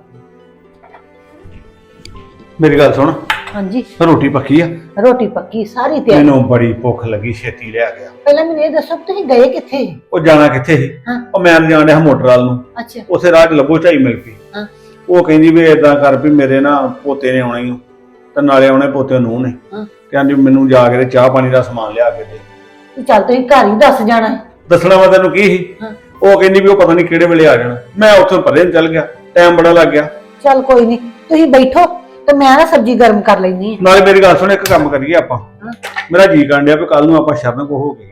ਮੇਰੀ ਗੱਲ ਸੁਣ।
ਹਾਂਜੀ।
ਰੋਟੀ ਪੱਕੀ ਆ?
ਰੋਟੀ ਪੱਕੀ ਸਾਰੀ ਤਿਆਰ।
ਮੈਨੂੰ ਬੜੀ ਭੁੱਖ ਲੱਗੀ ਛੇਤੀ ਲਿਆ ਗਿਆ।
ਪਹਿਲਾਂ ਮੈਨੂੰ ਇਹ ਦੱਸੋ ਤੁਸੀਂ ਗਏ ਕਿੱਥੇ?
ਉਹ ਜਾਣਾ ਕਿੱਥੇ ਸੀ?
ਹਾਂ।
ਉਹ ਮੈਂ ਜਾਣ ਡਿਆ ਮੋਟਰ ਵਾਲ ਨੂੰ।
ਅੱਛਾ।
ਉਸੇ ਰਾਹ 'ਚ ਲੱਭੋ ਝਾਈ ਮਿਲ ਪਈ।
ਹਾਂ।
ਉਹ ਕਹਿੰਦੀ ਵੀ ਏਦਾਂ ਕਰ ਵੀ ਮੇਰੇ ਨਾ ਪੋਤੇ ਨੇ ਆਉਣਾ ਹੀ ਤੇ ਨਾਲੇ ਆਉਣੇ ਪੋਤੇ ਨੂੰ ਨੇ।
ਹਾਂ।
ਕਹਿੰਦੀ ਮੈਨੂੰ ਜਾ ਕੇ ਤੇ ਚਾਹ ਪਾਣੀ ਦਾ ਸਮਾਨ ਲਿਆ ਕੇ ਦੇ।
ਵੀ ਚੱਲ ਤੁਸੀਂ ਘਰ ਹੀ ਦੱਸ ਜਾਣਾ।
ਦੱਸਣਾ ਵਾ ਤੈਨੂੰ ਕੀ ਸੀ?
ਹਾਂ।
ਉਹ ਕਹਿੰਦੀ ਵੀ ਉਹ ਪਤਾ ਨਹੀਂ ਕਿਹੜੇ ਵੇਲੇ ਆ ਜਾਣਾ। ਮੈਂ ਉੱਥੋਂ ਪਰੇ ਨੂੰ ਚੱਲ ਗਿਆ ਟਾਈਮ ਬੜਾ ਲੱਗ ਗਿਆ।
ਚੱਲ ਕੋਈ ਨਹੀਂ ਤੁਸੀਂ ਬੈਠੋ ਤੇ ਮੈਂ ਨਾ ਸਬਜ਼ੀ ਗਰਮ ਕਰ ਲੈਣੀ
ਨਾਲੇ ਮੇਰੀ ਗੱਲ ਸੁਣ ਇੱਕ ਕੰਮ ਕਰੀਏ ਆਪਾਂ। ਮੇਰਾ ਜੀ ਕਰਨ ਡਿਆ ਵੀ ਕੱਲ ਨੂੰ ਆਪਾਂ ਸ਼ਰਨ ਕੋ ਹੋ ਗਏ।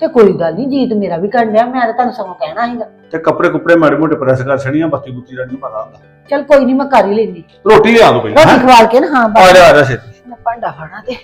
ਤੇ ਕੋਈ ਗੱਲ ਨਹੀਂ ਜੀਤ ਮੇਰਾ ਵੀ ਕਰਨ ਡਿਆ ਮੈਂ ਤਾਂ ਤੁਹਾਨੂੰ ਸਗੋਂ ਕਹਿਣਾ ਸੀਗਾ।
ਤੇ ਕੱਪੜੇ ਕੁਪੜੇ ਮਾੜੇ ਮੋਟੇ ਪ੍ਰੈਸ ਕਰ ਛੜੀਆਂ ਬੱਤੀ ਬੁੱਤੀ ਦਾ ਨਹੀਂ ਪਤਾ ਹੁੰਦਾ।
ਚਲ ਕੋਈ ਨਹੀਂ ਮੈਂ ਕਰ ਹੀ ਲੈਂਦੀ।
ਰੋਟੀ ਲਿਆ ਦੋ ਪਹਿਲਾਂ
ਰੋਟੀ
ਹੈਂ?
ਖਵਾ ਕੇ ਨਾ ਹਾਂ
ਆ
ਬਸ
ਜਾ ਆ ਜਾ ਛੇਤੀ।
ਮੈਂ ਭਾਂਡਾ ਫੜਾ ਤੇ।